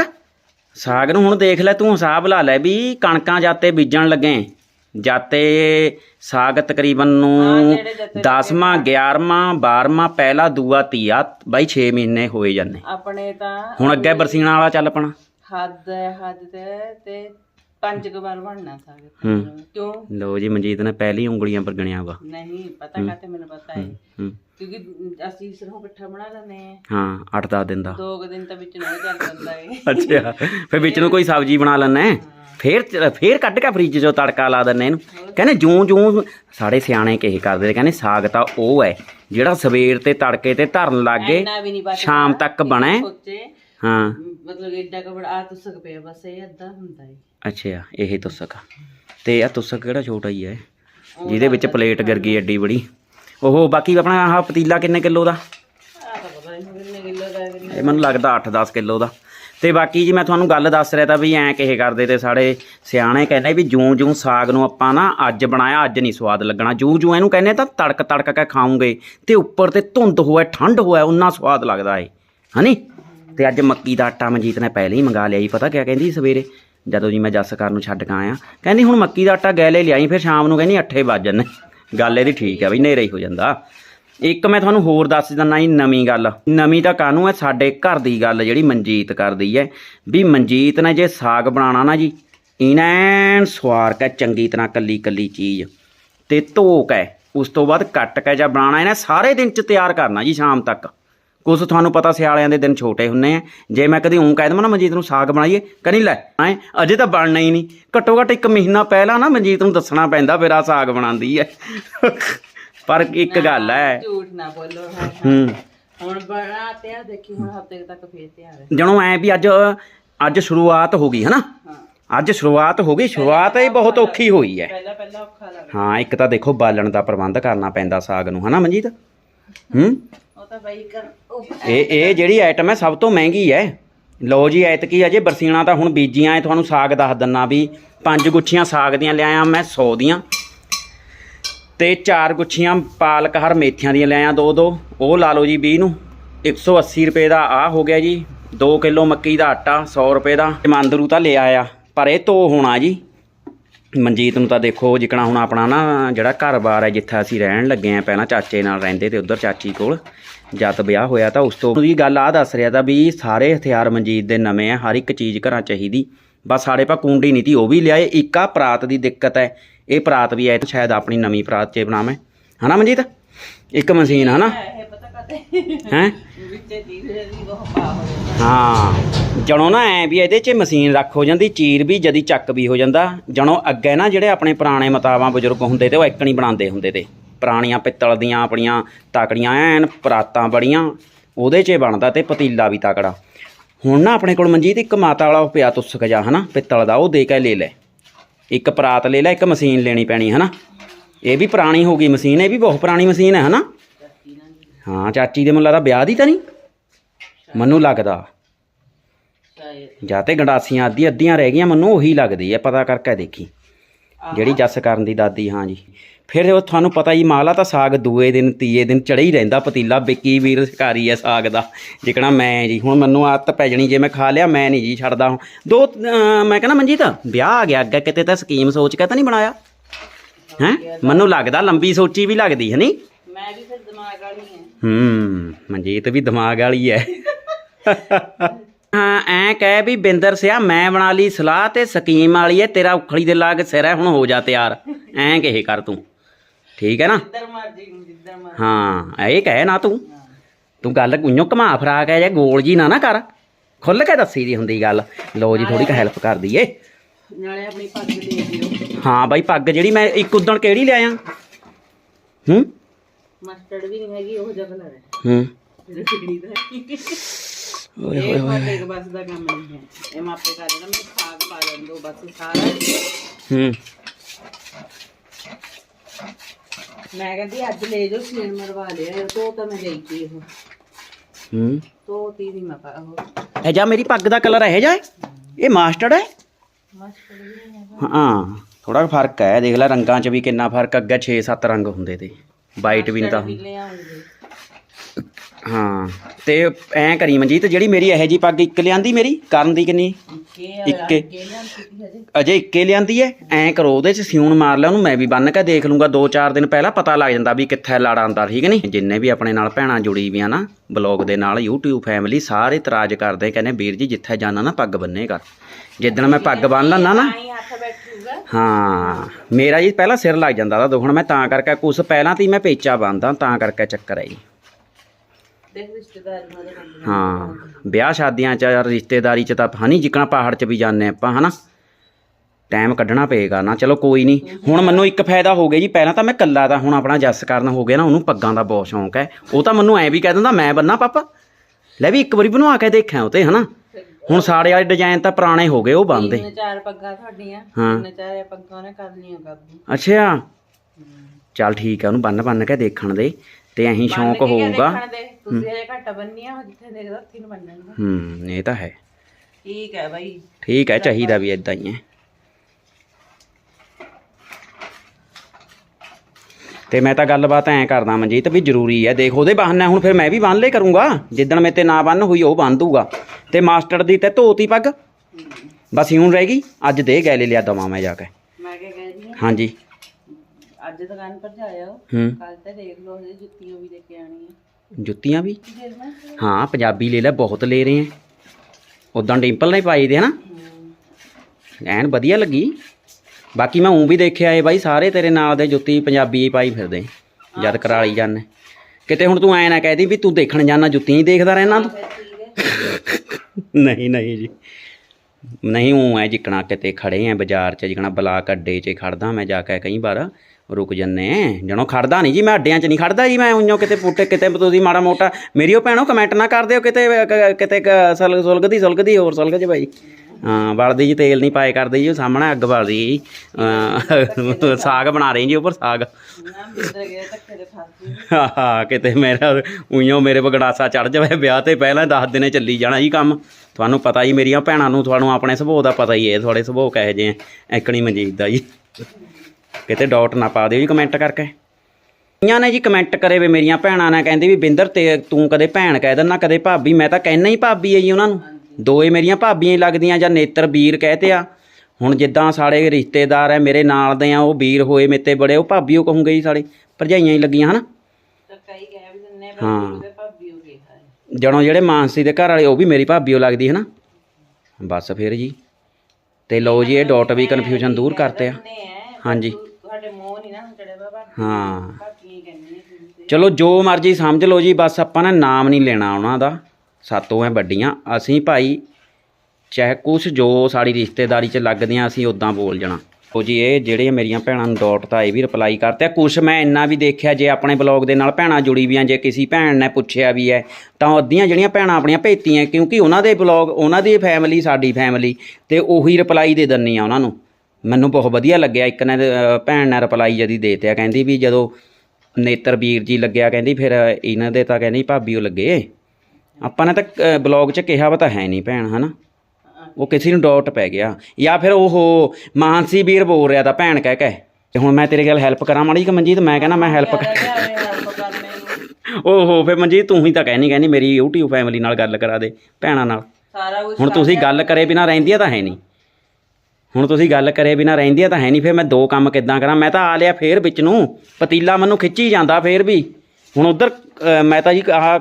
ਸਾਗ ਨੂੰ ਹੁਣ ਦੇਖ ਲੈ ਤੂੰ ਹਿਸਾਬ ਲਾ ਲੈ ਵੀ ਕਣਕਾਂ ਜਾਤੇ ਬੀਜਣ ਲੱਗੇ। ਜਾਤੇ ਸਾਗ ਤਕਰੀਬਨ ਨੂੰ ਜਿਹੜੇ ਜਾਤੇ 10ਵਾਂ 11ਵਾਂ 12ਵਾਂ ਪਹਿਲਾ ਦੂਆ ਤੀਆ ਬਾਈ 6 ਮਹੀਨੇ ਹੋਏ ਜਾਂਦੇ। ਆਪਣੇ ਤਾਂ ਹੁਣ ਅੱਗੇ ਬਰਸੀਣਾ ਵਾਲਾ ਚੱਲ ਪਣਾ। ਹੱਦ ਹੈ ਹੱਦ ਤੇ ਤੇ ਪੰਜ ਕੁ ਵਾਰ ਬਣਨਾ ਸਾਗ ਹੂੰ। ਕਿਉਂ? ਲੋ ਜੀ ਮਨਜੀਤ ਨੇ ਪਹਿਲੀ ਉਂਗਲੀਆਂ ਪਰ ਗਣਿਆ ਵਾ। ਨਹੀਂ ਪਤਾ ਕਾਤੇ ਮੈਨੂੰ ਪਤਾ ਹੈ ਹੂੰ। ਕਿਉਂਕਿ ਅਸੀਂ ਸਿਰਫ ਇਕੱਠਾ ਬਣਾ ਲੈਂਦੇ ਹਾਂ ਹਾਂ 8-10 ਦਿਨ ਦਾ। ਦੋ ਕੁ ਦਿਨ ਤਾਂ ਵਿੱਚ ਨਹੀਂ ਚੱਲ ਜਾਂਦਾ ਏ। ਅੱਛਾ ਫਿਰ ਵਿੱਚ ਨੂੰ ਕੋਈ ਸਬਜ਼ੀ ਬਣਾ ਲੈਣਾ ਫੇਰ ਫੇਰ ਕੱਢ ਕੇ ਫ੍ਰਿਜ ਚੋਂ ਤੜਕਾ ਲਾ ਦਿੰਨੇ ਇਹਨੂੰ ਕਹਿੰਦੇ ਜੂੰ ਜੂੰ ਸਾਡੇ ਸਿਆਣੇ ਕਹੇ ਕਰਦੇ ਨੇ, ਕਹਿੰਦੇ ਸਾਗ ਤਾਂ ਉਹ ਹੈ ਜਿਹੜਾ ਸਵੇਰ ਤੇ ਤੜਕੇ ਤੇ ਧਰਨ ਲੱਗ ਗਏ ਇੰਨਾ ਵੀ ਨਹੀਂ ਬਚਦਾ ਸ਼ਾਮ ਤੱਕ ਬਣੇ। ਸੋਚੇ। ਹਾਂ। ਮਤਲਬ ਏਡਾ ਕੁ ਬੜਾ ਆ ਤੁਸਕ ਪਿਆ ਬਸ ਇਹ ਅੱਧਾ ਹੁੰਦਾ ਏ। ਅੱਛਾ ਇਹ ਤੁਸਕ ਤੇ ਆ ਤੁਸਕ ਕਿਹੜਾ ਛੋਟਾ ਹੀ ਹੈ ਜਿਹਦੇ ਵਿੱਚ ਪਲੇਟ ਗਿਰ ਗਈ ਐਡੀ ਬੜੀ। ਉਹ ਬਾਕੀ ਆਪਣਾ ਆਹ ਪਤੀਲਾ ਕਿੰਨੇ ਕਿਲੋ ਦਾ? ਆ ਇਹ ਮੈਨੂੰ ਲੱਗਦਾ 8-10 ਕਿਲੋ ਦਾ। ਤੇ ਬਾਕੀ ਜੀ ਮੈਂ ਤੁਹਾਨੂੰ ਗੱਲ ਦੱਸ ਰਿਹਾ ਤਾਂ ਵੀ ਐਂ ਕਿਹੇ ਕਰਦੇ ਤੇ ਸਾਡੇ ਸਿਆਣੇ ਕਹਿੰਦੇ ਵੀ ਜੂੰ ਜੂੰ ਸਾਗ ਨੂੰ ਆਪਾਂ ਨਾ ਅੱਜ ਬਣਾਇਆ ਅੱਜ ਨਹੀਂ ਸਵਾਦ ਲੱਗਣਾ। ਜੂੰ ਜੂੰ ਇਹਨੂੰ ਕਹਿੰਦੇ ਤਾਂ ਤੜਕ ਤੜਕ ਕੇ ਖਾਉਂਗੇ ਤੇ ਉੱਪਰ ਤੇ ਧੁੰਦ ਹੋਇਆ ਠੰਡ ਹੋਇਆ ਉਨਾ ਸਵਾਦ ਲੱਗਦਾ ਏ। ਹਨੀ? ਤੇ ਅੱਜ ਮੱਕੀ ਦਾ ਆਟਾ ਮਨਜੀਤ ਨੇ ਪਹਿਲੇ ਹੀ ਮੰਗਾ ਲਿਆ ਜੀ। ਪਤਾ ਕਿਆ ਕਹਿੰਦੀ ਸਵੇਰੇ? ਜਦੋਂ ਜੀ ਮੈਂ ਜੱਸ ਜੱਸਕਾਰ ਨੂੰ ਛੱਡ ਕੇ ਆਇਆ, ਕਹਿੰਦੀ ਹੁਣ ਮੱਕੀ ਦਾ ਆਟਾ ਗੈਲੇ ਲਿਆਈ, ਫਿਰ ਸ਼ਾਮ ਨੂੰ ਕਹਿੰਦੀ ਅੱਠੇ ਵੱਜ ਜੰਨੇ ਗੱਲ ਇਹਦੀ ਠੀਕ ਆ ਵੀ ਹਨੇਰਾ ਹੀ ਹੋ ਜਾਂਦਾ। ਇੱਕ ਮੈਂ ਤੁਹਾਨੂੰ ਹੋਰ ਦੱਸ ਦਿੰਦਾ ਜੀ ਨਵੀਂ ਗੱਲ। ਨਵੀਂ ਤਾਂ ਕਾਹਨੂੰ ਹੈ ਸਾਡੇ ਘਰ ਦੀ ਗੱਲ ਜਿਹੜੀ ਮਨਜੀਤ ਕਰਦੀ ਹੈ, ਵੀ ਮਨਜੀਤ ਨੇ ਜੇ ਸਾਗ ਬਣਾਉਣਾ ਨਾ ਜੀ ਇਨੈਨ ਸਵਾਰ ਕੇ ਚੰਗੀ ਤਰ੍ਹਾਂ ਕੱਲੀ ਕੱਲੀ ਚੀਜ਼। ਤੇ ਧੋ ਕੇ, ਉਸ ਤੋਂ ਬਾਅਦ ਕੱਟ ਕੇ ਜਾਂ ਬਣਾਉਣਾ, ਇਹਨੇ ਸਾਰੇ ਦਿਨ ਚ ਤਿਆਰ ਕਰਨਾ ਜੀ ਸ਼ਾਮ ਤੱਕ। ਕੁਛ ਤੁਹਾਨੂੰ ਪਤਾ ਸਿਆਲਿਆਂ ਦੇ ਦਿਨ ਛੋਟੇ ਹੁੰਨੇ ਆ। ਜੇ ਮੈਂ ਕਦੀ ਉਂ ਕਹਿ ਦਵਾਂ ਨਾ ਮਨਜੀਤ ਨੂੰ ਸਾਗ ਬਣਾਈਏ ਕਹਿੰਦੀ ਲੈ ਐ ਅਜੇ ਤਾਂ ਬਣਨਾ ਹੀ ਨਹੀਂ। ਘੱਟੋ ਘੱਟ ਇੱਕ ਮਹੀਨਾ ਪਹਿਲਾਂ ਨਾ ਮਨਜੀਤ ਨੂੰ ਦੱਸਣਾ ਪੈਂਦਾ ਫਿਰ ਆ ਸਾਗ ਬਣਾਉਂਦੀ ਹੈ ਪਰ ਇੱਕ ਗੱਲ ਹੈ ਝੂਠ ਨਾ ਬੋਲੋ ਹਾਂ ਹਾਂ। ਹੂੰ। ਹੁਣ ਬਣਾ ਤੇ ਆ ਦੇਖੀ ਹੁਣ ਹਫ਼ਤੇ ਤੱਕ ਫੇਰ ਤਿਆਰ ਹੈ ਜਣੋ ਐ ਵੀ ਅੱਜ ਅੱਜ ਸ਼ੁਰੂਆਤ ਹੋ ਗਈ ਹਨਾ? ਹਾਂ। ਅੱਜ ਸ਼ੁਰੂਆਤ ਹੋ ਗਈ ਸ਼ੁਰੂਆਤ ਇਹ ਬਹੁਤ ਔਖੀ ਹੋਈ ਹੈ ਪਹਿਲਾਂ ਪਹਿਲਾਂ ਔਖਾ ਲੱਗਦਾ। ਹਾਂ ਇੱਕ ਤਾਂ ਦੇਖੋ ਬਾਲਣ ਦਾ ਪ੍ਰਬੰਧ ਕਰਨਾ ਪੈਂਦਾ ਸਾਗ ਨੂੰ ਹਨਾ ਮਨਜੀਤ? ਹੂੰ? ਤਾਂ ਬਈ ਕਰ ਉਹ ਇਹ ਇਹ ਜਿਹੜੀ ਆਈਟਮ ਹੈ ਸਭ ਤੋਂ ਮਹਿੰਗੀ ਹੈ। ਲਓ ਜੀ ਐਤਕੀ ਅਜੇ ਬਰਸੀਣਾ ਤਾਂ ਹੁਣ ਬੀਜੀਆਂ ਐ ਤੁਹਾਨੂੰ ਸਾਗ ਦੱਸ ਦਿੰਨਾ ਵੀ। ਪੰਜ ਗੁੱਛੀਆਂ ਸਾਗ ਦੀਆਂ ਲਿਆਇਆ ਮੈਂ 100 ਦੀਆਂ। ਤੇ ਚਾਰ ਗੁੱਛੀਆਂ ਪਾਲਕ ਹਰ ਮੇਥੀਆਂ ਦੀਆਂ ਲਿਆਇਆ ਦੋ ਦੋ। ਉਹ ਲਾ ਲਓ ਜੀ 20 ਨੂੰ। 180 ਰੁਪਏ ਦਾ ਆ ਹੋ ਗਿਆ ਜੀ। 2 ਕਿਲੋ ਮੱਕੀ ਦਾ ਆਟਾ 100 ਰੁਪਏ ਦਾ। ਟਮਾਂਦਰੂ ਤਾਂ ਲਿਆ ਆ ਪਰ ਇਹ ਧੋ ਹੋਣਾ ਜੀ। ਮਨਜੀਤ ਨੂੰ ਤਾਂ ਦੇਖੋ ਜਿਕਣਾ ਹੁਣ ਆਪਣਾ ਨਾ ਜਿਹੜਾ ਘਰ-ਬਾਰ ਹੈ ਜਿੱਥੇ ਅਸੀਂ ਰਹਿਣ ਲੱਗੇ ਆ ਪਹਿਲਾਂ ਚਾਚੇ ਨਾਲ ਰਹਿੰਦੇ ਤੇ ਉਧਰ ਚਾਚੀ ਕੋਲ। ਜਦ ਵਿਆਹ ਹੋਇਆ ਤਾਂ ਉਸ ਤੋਂ ਦੀ ਗੱਲ ਆ ਦੱਸ ਰਿਹਾ ਤਾਂ ਵੀ ਸਾਰੇ ਹਥਿਆਰ ਮਨਜੀਤ ਦੇ ਨਵੇਂ ਆ, ਹਰ ਇੱਕ ਚੀਜ਼ ਘਰਾਂ ਚਾਹੀਦੀ। ਬਸ ਸਾਡੇ ਪਾ ਕੁੰਡੀ ਨਹੀਂ ਤੀ, ਉਹ ਵੀ ਲਿਆਏ, ਇੱਕ ਆ ਦੀ ਦਿੱਕਤ ਹੈ ਇਹ ਪਰਾਤ ਵੀ ਹੈ ਸ਼ਾਇਦ ਆਪਣੀ ਨਵੀਂ ਪਰਾਤ 'ਚ ਬਣਾਵੇਂ। ਹਨਾ ਮਨਜੀਤ? ਇੱਕ ਮਸ਼ੀਨ, ਹਨਾ? ਹੈ? ਵਿੱਚੇ ਦੀਵੇ ਹਾਂ। ਜਣੋ ਨਾ ਐ ਵੀ ਇਹਦੇ 'ਚ ਮਸ਼ੀਨ ਰੱਖ ਹੋ ਜਾਂਦੀ, ਚੀਰ ਵੀ ਜਦੀ ਚੱਕ ਵੀ ਹੋ ਜਾਂਦਾ। ਜਣੋ ਅੱਗੇ ਨਾ ਜਿਹੜੇ ਆਪਣੇ ਪੁਰਾਣੇ ਮਤਾਵਾਂ ਬਜ਼ੁਰਗ ਹੁੰਦੇ ਤੇ ਉਹ ਇੱਕ ਨਹੀਂ ਬਣਾਉਂਦੇ ਹੁੰਦੇ ਤੇ। ਪੁਰਾਣੀਆਂ ਪਿੱਤਲ ਦੀਆਂ ਆਪਣੀਆਂ ਤਾਕੜੀਆਂ ਐਨ ਪਰਾਤਾਂ ਬੜੀਆਂ ਉਹਦੇ 'ਚ ਬਣਦਾ ਤੇ ਪਤੀਲਾ ਵੀ ਤਾਕੜਾ। ਹੁਣ ਨਾ ਆਪਣੇ ਕੋਲ ਮਨਜੀਤ ਇੱਕ ਮਾਤਾ ਵਾਲਾ ਉਹ ਪਿਆ ਤੁਸਕ ਜਾ ਹਨਾ ਪਿੱਤਲ ਦਾ ਉਹ ਦੇ ਕੇ ਲੈ ਲੈ। ਇੱਕ ਪਰਾਤ ਲੈ ਲੈ ਇੱਕ ਮਸ਼ੀਨ ਲੈਣੀ ਪੈਣੀ ਹਨਾ। ਇਹ ਵੀ ਪੁਰਾਣੀ ਹੋ ਗਈ ਮਸ਼ੀਨ ਇਹ ਵੀ ਬਹੁਤ ਪੁਰਾਣੀ ਮਸ਼ੀਨ ਹੈ ਹਨਾ। ਹਾਂ ਚਾਚੀ ਦੇ ਮੁੱਲਾ ਦਾ ਵਿਆਹ ਦੀ ਤਾਂ ਨਹੀਂ? ਮੈਨੂੰ ਲੱਗਦਾ। ਜਾਂ ਤੇ ਗੰਡਾਸੀਆਂ ਅੱਧੀ ਅੱਧੀਆਂ ਰਹਿ ਗਈਆਂ ਮੈਨੂੰ ਉਹੀ ਲੱਗਦੀ ਹੈ ਪਤਾ ਕਰਕੇ ਦੇਖੀ। ਜਿਹੜੀ ਜੱਸ ਕਰਨ ਦੀ ਦਾਦੀ ਹਾਂ ਜੀ। ਫਿਰ ਉਹ ਤੁਹਾਨੂੰ ਪਤਾ ਹੀ ਮਾਲਾ ਤਾਂ ਸਾਗ ਦੂਏ ਦਿਨ ਤੀਏ ਦਿਨ ਚੜੇ ਹੀ ਰਹਿੰਦਾ ਪਤੀਲਾ। ਬਿੱਕੀ ਵੀਰ ਸ਼ਿਕਾਰੀ ਹੈ ਸਾਗ ਦਾ ਜਿਕਣਾ ਮੈਂ ਜੀ। ਹੁਣ ਮੈਨੂੰ ਆਦਤ ਪੈ ਜਣੀ ਜੇ ਮੈਂ ਖਾ ਲਿਆ ਮੈਂ ਨਹੀਂ ਜੀ ਛੱਡਦਾ ਹੁਣ। ਦੋ ਅਹ, ਮੈਂ ਕਹਿੰਦਾ ਮਨਜੀਤ ਵਿਆਹ ਆ ਗਿਆ ਅੱਗੇ ਕਿਤੇ ਤਾਂ ਸਕੀਮ ਸੋਚ ਕੇ ਤਾਂ ਨਹੀਂ ਬਣਾਇਆ? ਹੈ? ਮੈਨੂੰ ਲੱਗਦਾ ਲੰਬੀ ਸੋਚੀ ਵੀ ਲੱਗਦੀ ਹੈ ਨਹੀਂ? ਮੈਂ ਵੀ ਫਿਰ ਦਿਮਾਗ ਵਾਲੀ ਹਾਂ। ਹੂੰ ਮਨਜੀਤ ਵੀ ਦਿਮਾਗ ਵਾਲੀ ਐ ਹਾਂ ਐ ਕਹਿ ਵੀ ਬਿੰਦਰ ਸਿਆ ਮੈਂ ਬਣਾ ਲਈ ਸਲਾਹ ਤੇ ਸਕੀਮ ਵਾਲੀ ਐ ਤੇਰਾ ਉਖਲੀ ਦੇ ਲਾਗ ਸਿਰ ਐ ਹੁਣ ਹੋ ਜਾ ਤਿਆਰ। ਐਂ ਕਹੇ ਕਰ ਤੂੰ। ਠੀਕ ਹੈ ਨਾ? ਮਰਜ਼ੀ ਮਰਜ਼ੀ। ਹਾਂ ਇਹ ਕਹਿ ਨਾ ਤੂੰ। ਤੂੰ ਗੱਲ ਗੁੰਨੋ ਘਮਾ ਫਰਾ ਕੇ ਜਾਂ ਗੋਲ ਜੀ ਨਾ ਨਾ ਕਰ। ਖੁੱਲ ਕੇ ਦੱਸੀ ਦੀ ਹੁੰਦੀ ਗੱਲ। ਲੋ ਜੀ ਥੋੜੀ ਕ ਹੈਲਪ ਕਰ ਦਈਏ। ਨਾਲੇ ਆਪਣੀ ਪੱਗ ਦੇ ਦਿਓ। ਹਾਂ ਬਾਈ ਪੱਗ ਜਿਹੜੀ ਮੈਂ ਇੱਕ ਉਦਣ ਕਿਹੜੀ ਲਿਆਇਆ? ਹੂੰ? ਮਸਟਰਡ ਵੀ ਨਹੀਂ ਹੈਗੀ ਉਹ ਹੈ। ਹੂੰ? ਕਿਹੜੀ ਦਾ ਹੈ। ਓਏ ਇਹ ਹੋਏ ਹੋਏ ਮਾਪੇ ਕੇ ਬਸ ਦਾ ਕੰਮ ਨਹੀਂ ਹੈ। ਇਹ ਮਾਪੇ ਕਰ ਦੇਣਾ ਮੈਂ ਸਾਗ ਪਾ ਲੈਣ ਦੋ ਬਸ ਸਾਰਾ ਹੂੰ। ਮੈਂ ਕਹਿੰਦੀ ਅੱਜ ਲੈ ਜਾਓ ਸੀਨ ਮਰਵਾ ਲਿਆ। ਤੋ ਤਾਂ ਮੈਂ ਗਈ ਤੀ ਉਹ। ਹੂੰ। ਤੋ ਤੀ ਨਹੀਂ ਮੈਂ ਪਾ ਉਹ। ਇਹ ਜਾ ਮੇਰੀ ਪੱਗ ਦਾ ਕਲਰ ਇਹ ਜਾ? ਇਹ ਮਾਸਟਰਡ ਹੈ? ਹਾਂ ਥੋੜਾ ਫ਼ਰਕ ਹੈ। ਦੇਖ ਲੈ ਰੰਗਾਂ 'ਚ ਵੀ ਕਿੰਨਾ ਫ਼ਰਕ ਅੱਗੇ 6-7 ਰੰਗ ਹੁੰਦੇ ਤੇ। ਵਾਈਟ ਵੀ ਨਹੀਂ ਤਾਂ। ਆਉਂਗੇ ਹਾਂ ਤੇ ਐਂ ਕਰੀ ਮਨਜੀਤ ਜਿਹੜੀ ਮੇਰੀ ਇਹੋ ਜੀ ਪੱਗ ਇੱਕ ਲਿਆਂਦੀ ਮੇਰੀ ਕਰਨ ਦੀ ਕਿੰਨੀ? ਇੱਕੇ। ਅਜੇ ਇੱਕੇ ਲਿਆਂਦੀ ਐ ਐਂ ਕਰੋ ਉਹਦੇ 'ਚ ਸਿਉਣ ਮਾਰ ਲਿਆ ਉਹਨੂੰ ਮੈਂ ਵੀ ਬੰਨ ਕੇ ਦੇਖ ਲੂੰਗਾ 2-4 ਦਿਨ ਪਹਿਲਾਂ ਪਤਾ ਲੱਗ ਜਾਂਦਾ ਵੀ ਕਿੱਥੇ ਲਾੜਾ ਆਂਦਾ ਠੀਕ ਨਹੀਂ ਜਿੰਨੇ ਵੀ ਆਪਣੇ ਨਾਲ ਭੈਣਾਂ ਜੁੜੀ ਵੀਆਂ ਨਾ ਬਲੌਗ ਦੇ ਨਾਲ YouTube ਫੈਮਿਲੀ ਸਾਰੇ ਇਤਰਾਜ਼ ਕਰਦੇ ਕਹਿੰਦੇ ਵੀਰ ਜੀ ਜਿੱਥੇ ਜਾਣਾ ਨਾ ਪੱਗ ਬੰਨੇ ਕਰ। ਜਿੱਦਣ ਮੈਂ ਪੱਗ ਬੰਨ ਲੈਣਾ ਨਾ ਆਈ ਹਾਂ ਮੇਰਾ ਜੀ ਪਹਿਲਾਂ ਸਿਰ ਲੱਗ ਜਾਂਦਾ ਦਾ ਦੁਖਣ ਮੈਂ ਤਾਂ ਕਰਕੇ ਕੁਛ ਪਹਿਲਾਂ ਤੀ ਮੈਂ ਪੇਚਾ ਬੰਨਦਾ ਤਾਂ ਕਰਕੇ ਚੱਕਰ ਹੈ ਦੇਖ ਬੰਦੇ ਹਾਂ ਵਿਆਹ ਸ਼ਾਦੀਆਂ 'ਚ ਯਾਰ ਰਿਸ਼ਤੇਦਾਰੀ 'ਚ ਤਾਂ ਹਨੀ ਜਿੱਕਣਾ ਪਹਾੜ 'ਚ ਵੀ ਜਾਂਦੇ ਆਪਾਂ ਹਨਾ? ਟਾਈਮ ਕੱਢਣਾ ਪਏਗਾ ਨਾ ਚਲੋ ਕੋਈ ਨਹੀਂ ਹੁਣ ਮੈਨੂੰ ਇੱਕ ਫਾਇਦਾ ਹੋ ਗਿਆ ਜੀ ਪਹਿਲਾਂ ਤਾਂ ਮੈਂ ਕੱਲਾ ਦਾ ਹੁਣ ਆਪਣਾ ਜੱਸ ਕਰਨ ਹੋ ਗਿਆ ਨਾ ਉਹਨੂੰ ਪੱਗਾਂ ਦਾ ਬਹੁਤ ਸ਼ੌਂਕ ਹੈ। ਉਹ ਤਾਂ ਮੈਨੂੰ ਐ ਵੀ ਕਹਿ ਦਿੰਦਾ ਮੈਂ ਬੰਨਾ ਪਾਪਾ। ਲੈ ਵੀ ਇੱਕ ਵਾਰੀ ਬਣਵਾ ਕੇ ਦੇਖਿਆ ਉਹ ਤੇ ਹਨਾ ਹੁਣ ਸਾੜੇ ਵਾਲੇ ਡਿਜ਼ਾਈਨ ਤਾਂ ਪੁਰਾਣੇ ਹੋ ਗਏ ਉਹ ਬੰਦੇ ਤਿੰਨ ਚਾਰ ਪੱਗਾਂ ਤੁਹਾਡੀਆਂ ਹਾਂ। ਤਿੰਨ ਚਾਰ ਪੱਗਾਂ ਨੇ ਕਰਨੀਆਂ ਕਾਬੂ ਅੱਛਾ। ਚੱਲ ਠੀਕ ਹੈ ਉਹਨੂੰ ਬੰਨ ਬੰਨ ਕੇ ਦੇਖਣ ਦੇ। ਤੇ ਐਹੀ ਸ਼ੌਂਕ ਹੋਊਗਾ। ਤੁਸੀਂ ਘੱਟ ਬੰਨੀਆਂ ਹੋ ਜਿੱਥੇ ਦੇਖਦਾ ਉੱਥੇ ਨੂੰ। ਬੰਨਣਗਾ ਹੂੰ ਇਹ ਤਾਂ ਹੈ। ਠੀਕ ਹੈ ਬਾਈ। ਠੀਕ ਹੈ ਚਾਹੀਦਾ ਵੀ ਇਦਾਂ ਹੀ ਹੈ। ਤੇ ਮੈਂ ਤਾਂ ਗੱਲਬਾਤ ਐਂ ਕਰਦਾ ਮਨਜੀਤ ਵੀ ਜ਼ਰੂਰੀ ਹੈ। ਦੇਖ ਉਹਦੇ ਬਹਾਨੇ ਹੁਣ ਫਿਰ ਮੈਂ ਵੀ ਬੰਨ ਲੈ ਕਰੂੰਗਾ। ਜਿੱਦਣ ਮੇਰੇ ਤੇ ਨਾ ਬੰਨ ਹੋਈ ਉਹ ਬੰਨ ਦੂਗਾ ਤੇ ਮਾਸਟਰ ਦੀ ਤੇ ਧੋਤੀ ਪੱਗ? ਬਸ ਹੁਣ ਰਹਿ ਗਈ। ਅੱਜ ਦੇ ਗੈਲੇ ਲਿਆ ਦਵਾਂ ਮੈਂ ਜਾ ਕੇ। ਮੈਂ ਕਿਹਾ ਹਾਂ ਹਾਂਜੀ। ਅੱਜ ਦੁਕਾਨ ਪਰ ਜਾਇਓ। ਹੂੰ। ਕੱਲ ਤੇ ਦੇਖ ਲਓ ਹਜੇ ਜੁੱਤੀਆਂ ਵੀ ਲੈ ਕੇ ਆਣੀਆਂ ਜੁੱਤੀਆਂ ਵੀ? ਦੇਖਣਾ ਹਾਂ ਪੰਜਾਬੀ ਲੈ ਲੈ ਬਹੁਤ ਲੈ ਰਹੇ ਆ। ਉਦਾਂ ਡਿੰਪਲ ਨੇ ਪਾਈ ਦੇ ਹਨਾ? ਐਨ ਵਧੀਆ ਲੱਗੀ। ਬਾਕੀ ਮੈਂ ਉਂ ਵੀ ਦੇਖਿਆ ਏ ਬਾਈ ਸਾਰੇ ਤੇਰੇ ਨਾਲ ਦੇ ਜੁੱਤੀ ਪੰਜਾਬੀ ਹੀ ਪਾਈ ਫਿਰਦੇ। ਜਦ ਕਰਾਲੀ ਜਾਂਦੇ। ਕਿਤੇ ਹੁਣ ਤੂੰ ਐ ਨਾ ਕਹਿਦੀ ਵੀ ਤੂੰ ਦੇਖਣ ਜਾਣਾ ਜੁੱਤੀਆਂ ਹੀ ਦੇਖਦਾ ਰਹਿਣਾ ਤੂੰ। ਨਹੀਂ ਨਹੀਂ ਜੀ। ਨਹੀਂ ਉਹ ਐ ਜਿਕਣਾ ਕਿਤੇ ਖੜੇ ਆ ਬਾਜ਼ਾਰ 'ਚ ਜਿਕਣਾ ਬਲਾਕ ਅੱਡੇ 'ਚ ਖੜਦਾ ਮੈਂ ਜਾ ਕੇ ਕਈ ਵਾਰ। ਰੁਕ ਜੰਨੇ ਜਣੋ ਖੜਦਾ ਨਹੀਂ ਜੀ, ਮੈਂ ਅੱਡਿਆਂ 'ਚ ਨਹੀਂ ਖੜਦਾ ਜੀ, ਮੈਂ ਉਈਓ ਕਿਤੇ ਪੁੱਟੇ ਕਿਤੇ ਤੁਸੀਂ ਮਾੜਾ ਮੋਟਾ ਮੇਰੀ ਉਹ ਭੈਣੋ ਕਮੈਂਟ ਨਾ ਕਰ ਦਿਓ, ਕਿਤੇ ਕ- ਕਿਤੇ ਕ- ਸਲ, ਸੁਲਗਦੀ ਸੁਲਗਦੀ, ਹੋਰ ਸੁਲਗ ਜੇ ਬਾਈ। ਹਾਂ ਬਲਦੀ ਜੀ ਤੇਲ ਨਹੀਂ ਪਾਏ ਕਰਦੇ ਜੀ, ਉਹ ਸਾਹਮਣੇ ਅੱਗ ਬਲਦੀ ਜੀ। ਅਹ, ਸਾਗ ਬਣਾ ਰਹੀ ਜੀ ਉੱਪਰ ਸਾਗ। ਨਾ ਹਾਂ ਕਿਤੇ ਮੇਰਾ ਉਈਓ ਮੇਰੇ ਬਗੜਾਸਾ ਚੜ ਜਾਵੇ, ਵਿਆਹ ਤੇ ਪਹਿਲਾਂ 10 ਦਿਨੇ ਚੱਲੀ ਜਾਣਾ ਜੀ ਕੰਮ। ਤੁਹਾਨੂੰ ਪਤਾ ਜੀ, ਮੇਰੀਆਂ ਭੈਣਾਂ ਨੂੰ ਤੁਹਾਨੂੰ ਆਪਣੇ ਸੁਭਾਅ ਦਾ ਪਤਾ ਹੀ ਹੈ ਤੁਹਾਡੇ ਸੁਭਾਅ ਕਹੇ ਜੇ ਐਕਣੀ ਮਨਜੀਤ ਦਾ ਜੀ। ਕਿਤੇ ਡਾਟ ਨਾ ਪਾ ਦਿਓ ਜੀ ਕਮੈਂਟ ਕਰਕੇ। ਕਈਆਂ ਨੇ ਜੀ ਕਮੈਂਟ ਕਰੇ ਵੇ ਮੇਰੀਆਂ ਭੈਣਾਂ ਨੇ ਕਹਿੰਦੇ ਵੀ ਬਿੰਦਰ ਤੇ ਤੂੰ ਕਦੇ ਭੈਣ ਕਹਿ ਦਿੰਦਾ ਕਦੇ ਭਾਬੀ ਮੈਂ ਤਾਂ ਕਹਿਣਾ ਹੀ ਭਾਬੀ ਹੈ ਜੀ ਉਹਨਾਂ ਨੂੰ। ਦੋਏ ਮੇਰੀਆਂ ਭਾਬੀਆਂ ਹੀ ਲੱਗਦੀਆਂ ਜਾਂ ਨੇਤਰ ਵੀਰ ਕਹਤੇ ਆ। ਹੁਣ ਜਿੱਦਾਂ ਸਾਡੇ ਰਿਸ਼ਤੇਦਾਰ ਐ ਮੇਰੇ ਨਾਲ ਦੇ ਆ ਉਹ ਵੀਰ ਹੋਏ ਮੇਤੇ ਬੜੇ ਉਹ ਭਾਬੀ ਉਹ ਕਹੂੰਗੇ ਜੀ ਸਾਡੇ ਭਰਜਾਈਆਂ ਹੀ ਲੱਗੀਆਂ ਹਨਾ। ਹਾਂ। ਜਣੋ ਜਿਹੜੇ ਮਾਨਸੀ ਦੇ ਘਰ ਵਾਲੇ ਉਹ ਵੀ ਮੇਰੀ ਭਾਬੀ ਉਹ ਲੱਗਦੀ ਹੈ ਨਾ ਬਸ ਫਿਰ ਜੀ। ਤੇ ਲਓ ਜੀ ਇਹ ਡਾਟ ਵੀ ਕਨਫਿਊਜ਼ਨ ਦੂਰ ਕਰਤੇ ਆ ਹਾਂਜੀ। ਤੁਹਾਡੇ ਮੋਹ ਨਹੀਂ ਨਾ ਚੜੇ ਬਾਬਾ। ਹਾਂ। ਤੁਸੀਂ ਤੇ। ਚਲੋ ਜੋ ਮਰਜ਼ੀ ਸਮਝ ਲਓ ਜੀ ਬਸ ਆਪਾਂ ਨੇ ਨਾਮ ਨਹੀਂ ਲੈਣਾ ਉਹਨਾਂ ਦਾ। ਸਾਤੋਂ ਐ ਵੱਡੀਆਂ। ਅਸੀਂ ਭਾਈ ਚਾਹੇ ਕੁਛ ਜੋ ਸਾਡੀ ਰਿਸ਼ਤੇਦਾਰੀ 'ਚ ਲੱਗਦੀਆਂ ਅਸੀਂ ਉਦਾਂ ਬੋਲ ਜਾਣਾ। ਉਹ ਜੀ ਇਹ ਜਿਹੜੇ ਮੇਰੀਆਂ ਭੈਣਾਂ ਨੂੰ ਡਾਟ ਤਾਂ ਇਹ ਵੀ ਰਿਪਲਾਈ ਕਰਤੇ। ਆ ਕੁਛ ਮੈਂ ਇੰਨਾ ਵੀ ਦੇਖਿਆ ਜੇ ਆਪਣੇ ਬਲੌਗ ਦੇ ਨਾਲ ਭੈਣਾਂ ਜੁੜੀ ਵੀਆਂ ਜੇ ਕਿਸੇ ਭੈਣ ਨੇ ਪੁੱਛਿਆ ਵੀ ਹੈ ਤਾਂ ਅੱਧੀਆਂ ਜਿਹੜੀਆਂ ਭੈਣਾਂ ਆਪਣੀਆਂ ਭੇਜਤੀਆਂ ਕਿਉਂਕਿ ਉਹਨਾਂ ਦੇ ਬਲੌਗ ਉਹਨਾਂ ਦੀ ਫੈਮਿਲੀ ਸਾਡੀ ਫੈਮਿਲੀ ਤੇ ਉਹੀ ਰਿਪਲਾਈ ਦੇ ਦਿੰਨੀ ਆ ਉਹਨਾਂ ਨੂੰ। ਮੈਨੂੰ ਬਹੁਤ ਵਧੀਆ ਲੱਗਿਆ। ਇੱਕ ਨੇ ਭੈਣ ਨੇ ਰਿਪਲਾਈ ਜਦੀ ਦੇਤਿਆ ਕਹਿੰਦੀ ਵੀ ਜਦੋਂ ਨੇਤਰ ਵੀਰ ਜੀ ਲੱਗਿਆ ਕਹਿੰਦੀ ਫਿਰ ਇਹਨਾਂ ਦੇ ਤਾਂ ਕਹਿੰਦੀ ਭਾਬੀ ਉਹ ਲੱਗੇ। ਆਪਾਂ ਨੇ ਤਾਂ ਬਲੌਗ 'ਚ ਕਿਹਾ ਵਾ ਤਾਂ ਹੈ ਨਹੀਂ ਭੈਣ ਹਨਾ? ਉਹ ਕਿਸੇ ਨੂੰ ਡਾਊਟ ਪੈ ਗਿਆ। ਜਾਂ ਫਿਰ ਉਹ ਮਾਨਸੀ ਵੀਰ ਬੋਲ ਰਿਹਾ ਤਾਂ ਭੈਣ ਕਹਿ ਕੇ ਤੇ ਹੁਣ ਮੈਂ ਤੇਰੇ ਗੱਲ ਹੈਲਪ ਕਰਾਂ ਮਾੜੀ ਕਿ ਮਨਜੀਤ? ਮੈਂ ਕਹਿੰਦਾ ਮੈਂ ਹੈਲਪ ਓਹੋ ਫਿਰ ਮਨਜੀਤ ਤੂੰ ਹੀ ਤਾਂ ਕਹਿਣੀ ਕਹਿਣੀ ਮੇਰੀ YouTube ਫੈਮਿਲੀ ਨਾਲ ਗੱਲ ਕਰਾ ਦੇ ਭੈਣਾਂ ਨਾਲ। ਹੁਣ ਤੁਸੀਂ ਗੱਲ ਕਰੇ ਬਿਨਾ ਰਹਿੰਦੀਆਂ ਤਾਂ ਹੈ ਨਹੀਂ। ਹੁਣ ਤੁਸੀਂ ਗੱਲ ਕਰੇ ਬਿਨਾ ਰਹਿੰਦੀਆਂ ਤਾਂ ਹੈ ਨਹੀਂ ਫਿਰ ਮੈਂ ਦੋ ਕੰਮ ਕਿੱਦਾਂ ਕਰਾਂ? ਮੈਂ ਤਾਂ ਆ ਲਿਆ ਫੇਰ ਵਿੱਚ ਨੂੰ। ਪਤੀਲਾ ਮੈਨੂੰ ਖਿੱਚੀ ਜਾਂਦਾ ਫੇਰ ਵੀ। ਹੁਣ ਉਧਰ ਮੈਂ ਤਾਂ ਜੀ ਆਹ